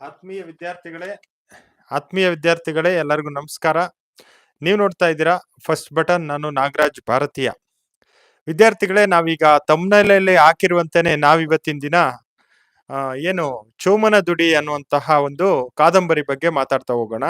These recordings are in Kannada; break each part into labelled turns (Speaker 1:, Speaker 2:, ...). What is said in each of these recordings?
Speaker 1: ಆತ್ಮೀಯ ವಿದ್ಯಾರ್ಥಿಗಳೇ ಆತ್ಮೀಯ ವಿದ್ಯಾರ್ಥಿಗಳೇ ಎಲ್ಲರಿಗೂ ನಮಸ್ಕಾರ. ನೀವು ನೋಡ್ತಾ ಇದ್ದೀರಾ ಫಸ್ಟ್ ಬಟನ್, ನಾನು ನಾಗರಾಜ್ ಭಾರತೀಯ. ವಿದ್ಯಾರ್ಥಿಗಳೇ, ನಾವೀಗ ತಮ್ಮನೆಯಲ್ಲಿ ನಾವು ನಾವಿವತ್ತಿನ ದಿನ ಏನು ಚೋಮನ ದುಡಿ ಅನ್ನುವಂತಹ ಒಂದು ಕಾದಂಬರಿ ಬಗ್ಗೆ ಮಾತಾಡ್ತಾ ಹೋಗೋಣ.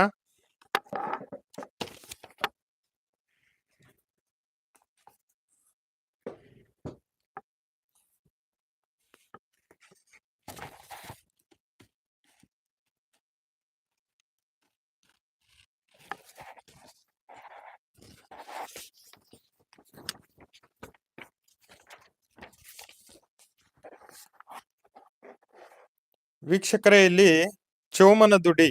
Speaker 1: ವೀಕ್ಷಕರೇ, ಇಲ್ಲಿ ಚೋಮನ ದುಡಿ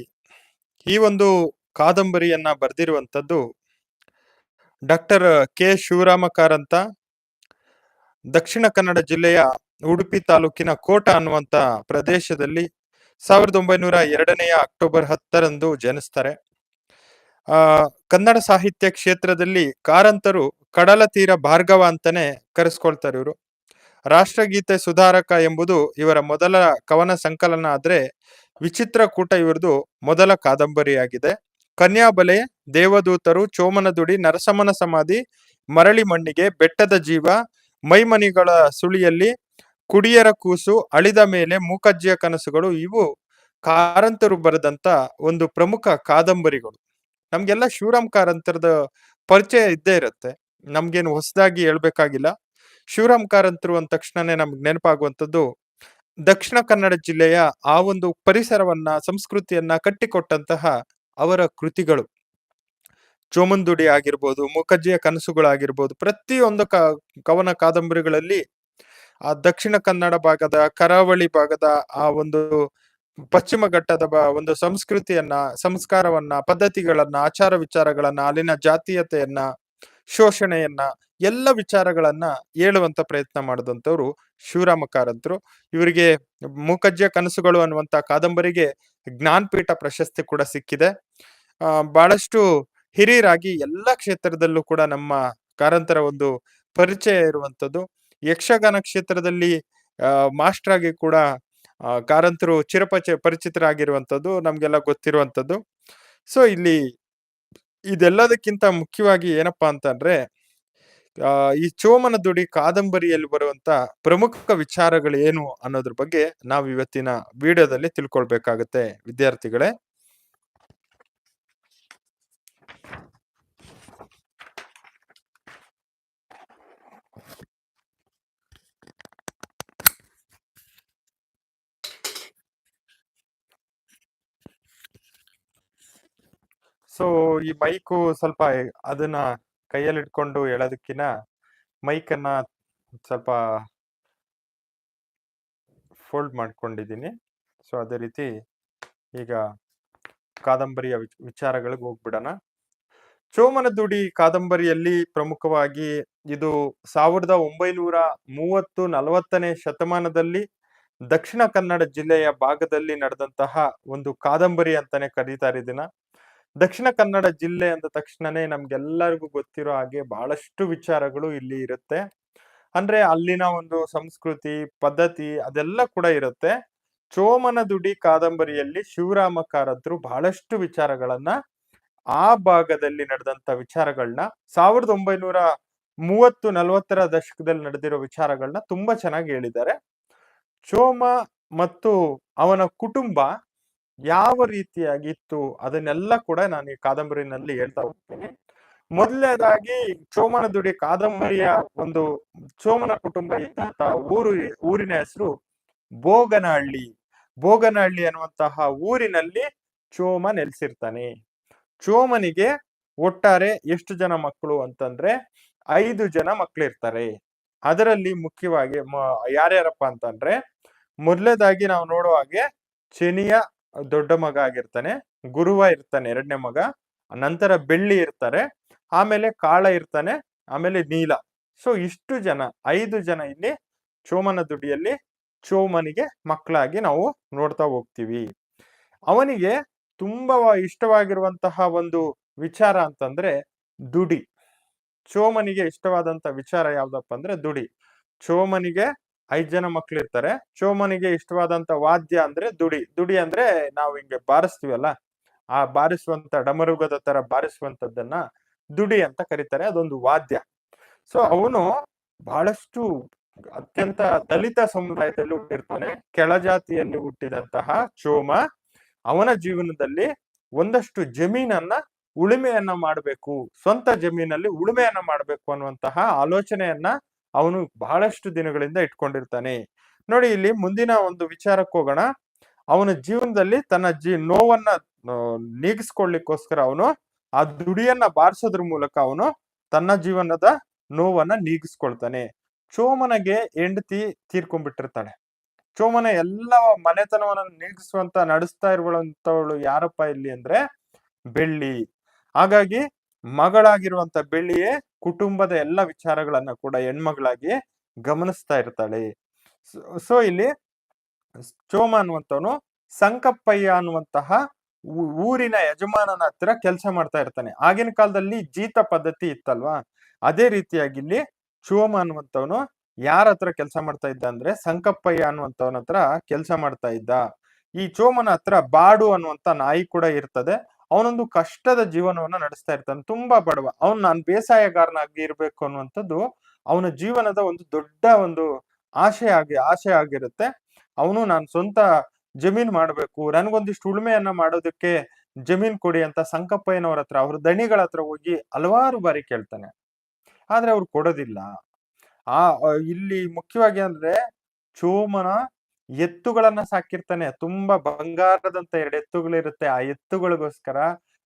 Speaker 1: ಈ ಒಂದು ಕಾದಂಬರಿಯನ್ನ ಬರೆದಿರುವಂಥದ್ದು ಡಾಕ್ಟರ್ ಕೆ. ಶಿವರಾಮ ಕಾರಂತ ದಕ್ಷಿಣ ಕನ್ನಡ ಜಿಲ್ಲೆಯ ಉಡುಪಿ ತಾಲೂಕಿನ ಕೋಟ ಅನ್ನುವಂತ ಪ್ರದೇಶದಲ್ಲಿ ಸಾವಿರದ ಒಂಬೈನೂರ ಎರಡನೆಯ ಅಕ್ಟೋಬರ್ ಹತ್ತರಂದು ಜನಿಸ್ತಾರೆ. ಆ, ಕನ್ನಡ ಸಾಹಿತ್ಯ ಕ್ಷೇತ್ರದಲ್ಲಿ ಕಾರಂತರು ಕಡಲ ತೀರ ಭಾರ್ಗವ ಅಂತಾನೆ ಕರೆಸ್ಕೊಳ್ತಾರೆ ಇವರು. ರಾಷ್ಟ್ರಗೀತೆ ಸುಧಾರಕ ಎಂಬುದು ಇವರ ಮೊದಲ ಕವನ ಸಂಕಲನ ಆದರೆ ವಿಚಿತ್ರ ಕೂಟ ಇವರದು ಮೊದಲ ಕಾದಂಬರಿಯಾಗಿದೆ. ಕನ್ಯಾಬಲೆ, ದೇವದೂತರು, ಚೋಮನದುಡಿ ನರಸಮ್ಮನ ಸಮಾಧಿ, ಮರಳಿ ಮಣ್ಣಿಗೆ ಬೆಟ್ಟದ ಜೀವ, ಮೈಮನಿಗಳ ಸುಳಿಯಲ್ಲಿ ಕುಡಿಯರ ಕೂಸು, ಅಳಿದ ಮೇಲೆ ಮೂಕಜ್ಜಿಯ ಕನಸುಗಳು ಇವು ಕಾರಂತರು ಬರೆದಂತ ಒಂದು ಪ್ರಮುಖ ಕಾದಂಬರಿಗಳು. ನಮ್ಗೆಲ್ಲ ಶಿವರಾಮ್ ಕಾರಂತರದ ಪರಿಚಯ ಇದ್ದೇ ಇರುತ್ತೆ. ನಮ್ಗೇನು ಹೊಸದಾಗಿ ಹೇಳ್ಬೇಕಾಗಿಲ್ಲ. ಶಿವರಾಮ್ ಕಾರಂತರು ಅಂದ ತಕ್ಷಣನೇ ನಮ್ಗೆ ನೆನಪಾಗುವಂಥದ್ದು, ದಕ್ಷಿಣ ಕನ್ನಡ ಜಿಲ್ಲೆಯ ಆ ಒಂದು ಪರಿಸರವನ್ನ, ಸಂಸ್ಕೃತಿಯನ್ನ ಕಟ್ಟಿಕೊಟ್ಟಂತಹ ಅವರ ಕೃತಿಗಳು. ಚೋಮಂದುಡಿ ಆಗಿರ್ಬೋದು, ಮೂಕಜ್ಜಿಯ ಕನಸುಗಳಾಗಿರ್ಬೋದು ಪ್ರತಿಯೊಂದು ಕ, ಕವನ ಕಾದಂಬರಿಗಳಲ್ಲಿ ಆ ದಕ್ಷಿಣ ಕನ್ನಡ ಭಾಗದ, ಕರಾವಳಿ ಭಾಗದ ಆ ಒಂದು ಪಶ್ಚಿಮ ಘಟ್ಟದ ಒಂದು ಸಂಸ್ಕೃತಿಯನ್ನ, ಸಂಸ್ಕಾರವನ್ನ, ಪದ್ಧತಿಗಳನ್ನ, ಆಚಾರ ವಿಚಾರಗಳನ್ನ, ಅಲ್ಲಿನ ಜಾತೀಯತೆಯನ್ನ ಶೋಷಣೆಯನ್ನ, ಎಲ್ಲ ವಿಚಾರಗಳನ್ನ ಹೇಳುವಂತ ಪ್ರಯತ್ನ ಮಾಡಿದಂಥವ್ರು ಶಿವರಾಮ ಕಾರಂತರು. ಇವರಿಗೆ ಮೂಕಜ್ಜ ಕನಸುಗಳು ಅನ್ನುವಂತ ಕಾದಂಬರಿಗೆ ಜ್ಞಾನಪೀಠ ಪ್ರಶಸ್ತಿ ಕೂಡ ಸಿಕ್ಕಿದೆ. ಆ, ಬಹಳಷ್ಟು ಹಿರಿಯರಾಗಿ ಎಲ್ಲ ಕ್ಷೇತ್ರದಲ್ಲೂ ಕೂಡ ನಮ್ಮ ಕಾರಂತರ ಒಂದು ಪರಿಚಯ ಇರುವಂಥದ್ದು. ಯಕ್ಷಗಾನ ಕ್ಷೇತ್ರದಲ್ಲಿ ಮಾಸ್ಟರ್ ಆಗಿ ಕೂಡ ಕಾರಂತರು ಚಿರಪಚ ಪರಿಚಿತರಾಗಿರುವಂಥದ್ದು, ನಮ್ಗೆಲ್ಲ ಗೊತ್ತಿರುವಂಥದ್ದು. ಸೊ, ಇಲ್ಲಿ ಇದೆಲ್ಲದಕ್ಕಿಂತ ಮುಖ್ಯವಾಗಿ ಏನಪ್ಪಾ ಅಂತಂದ್ರೆ ಆ, ಈ ಚೋಮನ ದುಡಿ ಕಾದಂಬರಿಯಲ್ಲಿ ಬರುವಂತ ಪ್ರಮುಖ ವಿಚಾರಗಳು ಏನು ಅನ್ನೋದ್ರ ಬಗ್ಗೆ ನಾವು ಇವತ್ತಿನ ವಿಡಿಯೋದಲ್ಲಿ ತಿಳ್ಕೊಳ್ಬೇಕಾಗತ್ತೆ. ವಿದ್ಯಾರ್ಥಿಗಳೇ ಸೊ ಈ ಮೈಕು ಸ್ವಲ್ಪ ಅದನ್ನ ಕೈಯಲ್ಲಿ ಇಟ್ಕೊಂಡು ಮೈಕ್ ಮೈಕನ್ನ ಸ್ವಲ್ಪ ಫೋಲ್ಡ್ ಮಾಡ್ಕೊಂಡಿದ್ದೀನಿ. ಸೊ ಅದೇ ರೀತಿ ಈಗ ಕಾದಂಬರಿಯ ವಿಚ್- ವಿಚಾರಗಳಿಗೆ ಹೋಗ್ಬಿಡೋಣ. ಚೋಮನ ದುಡಿ ಕಾದಂಬರಿಯಲ್ಲಿ ಪ್ರಮುಖವಾಗಿ ಇದು ಸಾವಿರದ ಒಂಬೈನೂರ ಮೂವತ್ತು ನಲವತ್ತನೇ ಶತಮಾನದಲ್ಲಿ ದಕ್ಷಿಣ ಕನ್ನಡ ಜಿಲ್ಲೆಯ ಭಾಗದಲ್ಲಿ ನಡೆದಂತಹ ಒಂದು ಕಾದಂಬರಿ ಅಂತಾನೆ ಕರೀತಾರೆ ಇದನ್ನ ದಕ್ಷಿಣ ಕನ್ನಡ ಜಿಲ್ಲೆ ಅಂದ ತಕ್ಷಣನೇ ನಮ್ಗೆಲ್ಲರಿಗೂ ಗೊತ್ತಿರೋ ಹಾಗೆ ಬಹಳಷ್ಟು ವಿಚಾರಗಳು ಇಲ್ಲಿ ಇರುತ್ತೆ. ಅಂದ್ರೆ ಅಲ್ಲಿನ ಒಂದು ಸಂಸ್ಕೃತಿ, ಪದ್ಧತಿ ಅದೆಲ್ಲ ಕೂಡ ಇರುತ್ತೆ. ಚೋಮನ ದುಡಿ ಕಾದಂಬರಿಯಲ್ಲಿ ಶಿವರಾಮ ಕಾರಂತರು ಬಹಳಷ್ಟು ವಿಚಾರಗಳನ್ನ ಆ ಭಾಗದಲ್ಲಿ ನಡೆದಂತ ವಿಚಾರಗಳನ್ನ ಸಾವಿರದ ಒಂಬೈನೂರ ಮೂವತ್ತು ನಲವತ್ತರ ದಶಕದಲ್ಲಿ ನಡೆದಿರೋ ವಿಚಾರಗಳನ್ನ ತುಂಬಾ ಚೆನ್ನಾಗಿ ಹೇಳಿದ್ದಾರೆ. ಚೋಮ ಮತ್ತು ಅವನ ಕುಟುಂಬ ಯಾವ ರೀತಿಯಾಗಿತ್ತು ಅದನ್ನೆಲ್ಲ ಕೂಡ ನಾನು ಈ ಕಾದಂಬರಿನಲ್ಲಿ ಹೇಳ್ತಾ ಹೋಗ್ತೀನಿ. ಮೊದಲನೇದಾಗಿ ಚೋಮನ ದುಡಿ ಕಾದಂಬರಿಯ ಒಂದು ಚೋಮನ ಕುಟುಂಬ ಇದ್ದಂತಹ ಊರು, ಊರಿನ ಹೆಸರು ಬೋಗನಹಳ್ಳಿ ಬೋಗನಹಳ್ಳಿ ಅನ್ನುವಂತಹ ಊರಿನಲ್ಲಿ ಚೋಮ ನೆಲೆಸಿರ್ತಾನೆ. ಚೋಮನಿಗೆ ಒಟ್ಟಾರೆ ಎಷ್ಟು ಜನ ಮಕ್ಕಳು ಅಂತಂದ್ರೆ ಐದು ಜನ ಮಕ್ಕಳಿರ್ತಾರೆ ಅದರಲ್ಲಿ ಮುಖ್ಯವಾಗಿ ಯಾರ್ಯಾರಪ್ಪ ಅಂತಂದ್ರೆ ಮೊದಲನೇದಾಗಿ ನಾವು ನೋಡುವ ಹಾಗೆ ಶನಿಯ ದೊಡ್ಡ ಮಗ ಆಗಿರ್ತಾನೆ, ಗುರುವ ಇರ್ತಾನೆ, ಎರಡನೇ ಮಗ. ನಂತರ ಬೆಳ್ಳಿ ಇರ್ತಾರೆ, ಆಮೇಲೆ ಕಾಳ ಇರ್ತಾನೆ, ಆಮೇಲೆ ನೀಲ. ಸೊ ಇಷ್ಟು ಜನ, ಐದು ಜನ ಇಲ್ಲಿ ಚೋಮನ ದುಡಿಯಲ್ಲಿ ಚೋಮನಿಗೆ ಮಕ್ಕಳಾಗಿ ನಾವು ನೋಡ್ತಾ ಹೋಗ್ತೀವಿ. ಅವನಿಗೆ ತುಂಬಾ ಇಷ್ಟವಾಗಿರುವಂತಹ ಒಂದು ವಿಚಾರ ಅಂತಂದ್ರೆ ದುಡಿ. ಚೋಮನಿಗೆ ಇಷ್ಟವಾದಂತ ವಿಚಾರ ಯಾವ್ದಪ್ಪ ಅಂದ್ರೆ ದುಡಿ. ಚೋಮನಿಗೆ ಐದ್ ಜನ ಮಕ್ಳು ಇರ್ತಾರೆ ಚೋಮನಿಗೆ ಇಷ್ಟವಾದಂತ ವಾದ್ಯ ಅಂದ್ರೆ ದುಡಿ. ದುಡಿ ಅಂದ್ರೆ ನಾವು ಹಿಂಗೆ ಬಾರಿಸ್ತೀವಲ್ಲ, ಆ ಬಾರಿಸುವಂತ ಡಮರುಗದ ತರ ಬಾರಿಸುವಂತದ್ದನ್ನ ದುಡಿ ಅಂತ ಕರೀತಾರೆ. ಅದೊಂದು ವಾದ್ಯ. ಸೊ ಅವನು ಬಹಳಷ್ಟು ಅತ್ಯಂತ ದಲಿತ ಸಮುದಾಯದಲ್ಲಿ ಹುಟ್ಟಿರ್ತಾನೆ. ಕೆಳಜಾತಿಯಲ್ಲಿ ಹುಟ್ಟಿದಂತಹ ಚೋಮ ಅವನ ಜೀವನದಲ್ಲಿ ಒಂದಷ್ಟು ಜಮೀನನ್ನ ಉಳುಮೆಯನ್ನ ಮಾಡಬೇಕು. ಸ್ವಂತ ಜಮೀನಲ್ಲಿ ಉಳುಮೆಯನ್ನ ಮಾಡಬೇಕು ಅನ್ನುವಂತಹ ಆಲೋಚನೆಯನ್ನ ಅವನು ಬಹಳಷ್ಟು ದಿನಗಳಿಂದ ಇಟ್ಕೊಂಡಿರ್ತಾನೆ. ನೋಡಿ, ಇಲ್ಲಿ ಮುಂದಿನ ಒಂದು ವಿಚಾರಕ್ಕೆ ಹೋಗೋಣ. ಅವನ ಜೀವನದಲ್ಲಿ ತನ್ನ ಜೀ, ನೋವನ್ನ ನೀಗಿಸ್ಕೊಳ್ಲಿಕ್ಕೋಸ್ಕರ ಅವನು ಆ ದುಡಿಯನ್ನ ಬಾರಿಸೋದ್ರ ಮೂಲಕ ಅವನು ತನ್ನ ಜೀವನದ ನೋವನ್ನ ನೀಗಿಸ್ಕೊಳ್ತಾನೆ. ಚೋಮನಗೆ ಹೆಂಡತಿ ತೀರ್ಕೊಂಡ್ಬಿಟ್ಟಿರ್ತಾಳೆ. ಚೋಮನ ಎಲ್ಲ ಮನೆತನವನ್ನ ನೀಗಿಸುವಂತ, ನಡೆಸ್ತಾ ಇರುವಂತವಳು ಯಾರಪ್ಪ ಇಲ್ಲಿ ಅಂದ್ರೆ ಬೆಳ್ಳಿ. ಹಾಗಾಗಿ ಮಗಳಾಗಿರುವಂತ ಬೆಳ್ಳಿಯೇ ಕುಟುಂಬದ ಎಲ್ಲ ವಿಚಾರಗಳನ್ನ ಕೂಡ ಹೆಣ್ಮಗಳಾಗಿ ಗಮನಿಸ್ತಾ ಇರ್ತಾಳೆ. ಸೊ ಇಲ್ಲಿ ಚೋಮ ಅನ್ನುವಂಥವನು ಸಂಕಪ್ಪಯ್ಯ ಅನ್ನುವಂತಹ ಊರಿನ ಯಜಮಾನನ ಹತ್ರ ಕೆಲಸ ಮಾಡ್ತಾ ಇರ್ತಾನೆ. ಆಗಿನ ಕಾಲದಲ್ಲಿ ಜೀತ ಪದ್ಧತಿ ಇತ್ತಲ್ವಾ? ಅದೇ ರೀತಿಯಾಗಿ ಇಲ್ಲಿ ಚೋಮ ಅನ್ನುವಂಥವನು ಯಾರ ಹತ್ರ ಕೆಲಸ ಮಾಡ್ತಾ ಇದ್ದ ಅಂದ್ರೆ ಸಂಕಪ್ಪಯ್ಯ ಅನ್ನುವಂಥವನ ಹತ್ರ ಕೆಲಸ ಮಾಡ್ತಾ ಇದ್ದ. ಈ ಚೋಮನ ಹತ್ರ ಬಾಡು ಅನ್ನುವಂತ ನಾಯಿ ಕೂಡ ಇರ್ತದೆ. ಅವನೊಂದು ಕಷ್ಟದ ಜೀವನವನ್ನ ನಡೆಸ್ತಾ ಇರ್ತಾನೆ ತುಂಬಾ ಬಡವ. ಅವನ್ ನಾನು ಬೇಸಾಯಗಾರನಾಗಿ ಇರ್ಬೇಕು ಅನ್ನುವಂಥದ್ದು ಅವನ ಜೀವನದ ಒಂದು ದೊಡ್ಡ ಒಂದು ಆಶೆ ಆಗಿ ಆಶೆ ಆಗಿರುತ್ತೆ. ಅವನು ನಾನು ಸ್ವಂತ ಜಮೀನ್ ಮಾಡ್ಬೇಕು ನನ್ಗೊಂದಿಷ್ಟು ಉಳುಮೆಯನ್ನ ಮಾಡೋದಕ್ಕೆ ಜಮೀನ್ ಕೊಡಿ ಅಂತ ಸಂಕಪ್ಪಯ್ಯನವ್ರ ಹತ್ರ ಅವ್ರ ದಣಿಗಳ ಹತ್ರ ಹೋಗಿ ಹಲವಾರು ಬಾರಿ ಕೇಳ್ತಾನೆ. ಆದ್ರೆ ಅವ್ರು ಕೊಡೋದಿಲ್ಲ. ಆ ಆ, ಇಲ್ಲಿ ಮುಖ್ಯವಾಗಿ ಅಂದ್ರೆ ಚೋಮನ ಎತ್ತುಗಳನ್ನ ಸಾಕಿರ್ತಾನೆ. ತುಂಬಾ ಬಂಗಾರದಂತ ಎರಡು ಎತ್ತುಗಳಿರುತ್ತೆ. ಆ ಎತ್ತುಗಳಿಗೋಸ್ಕರ,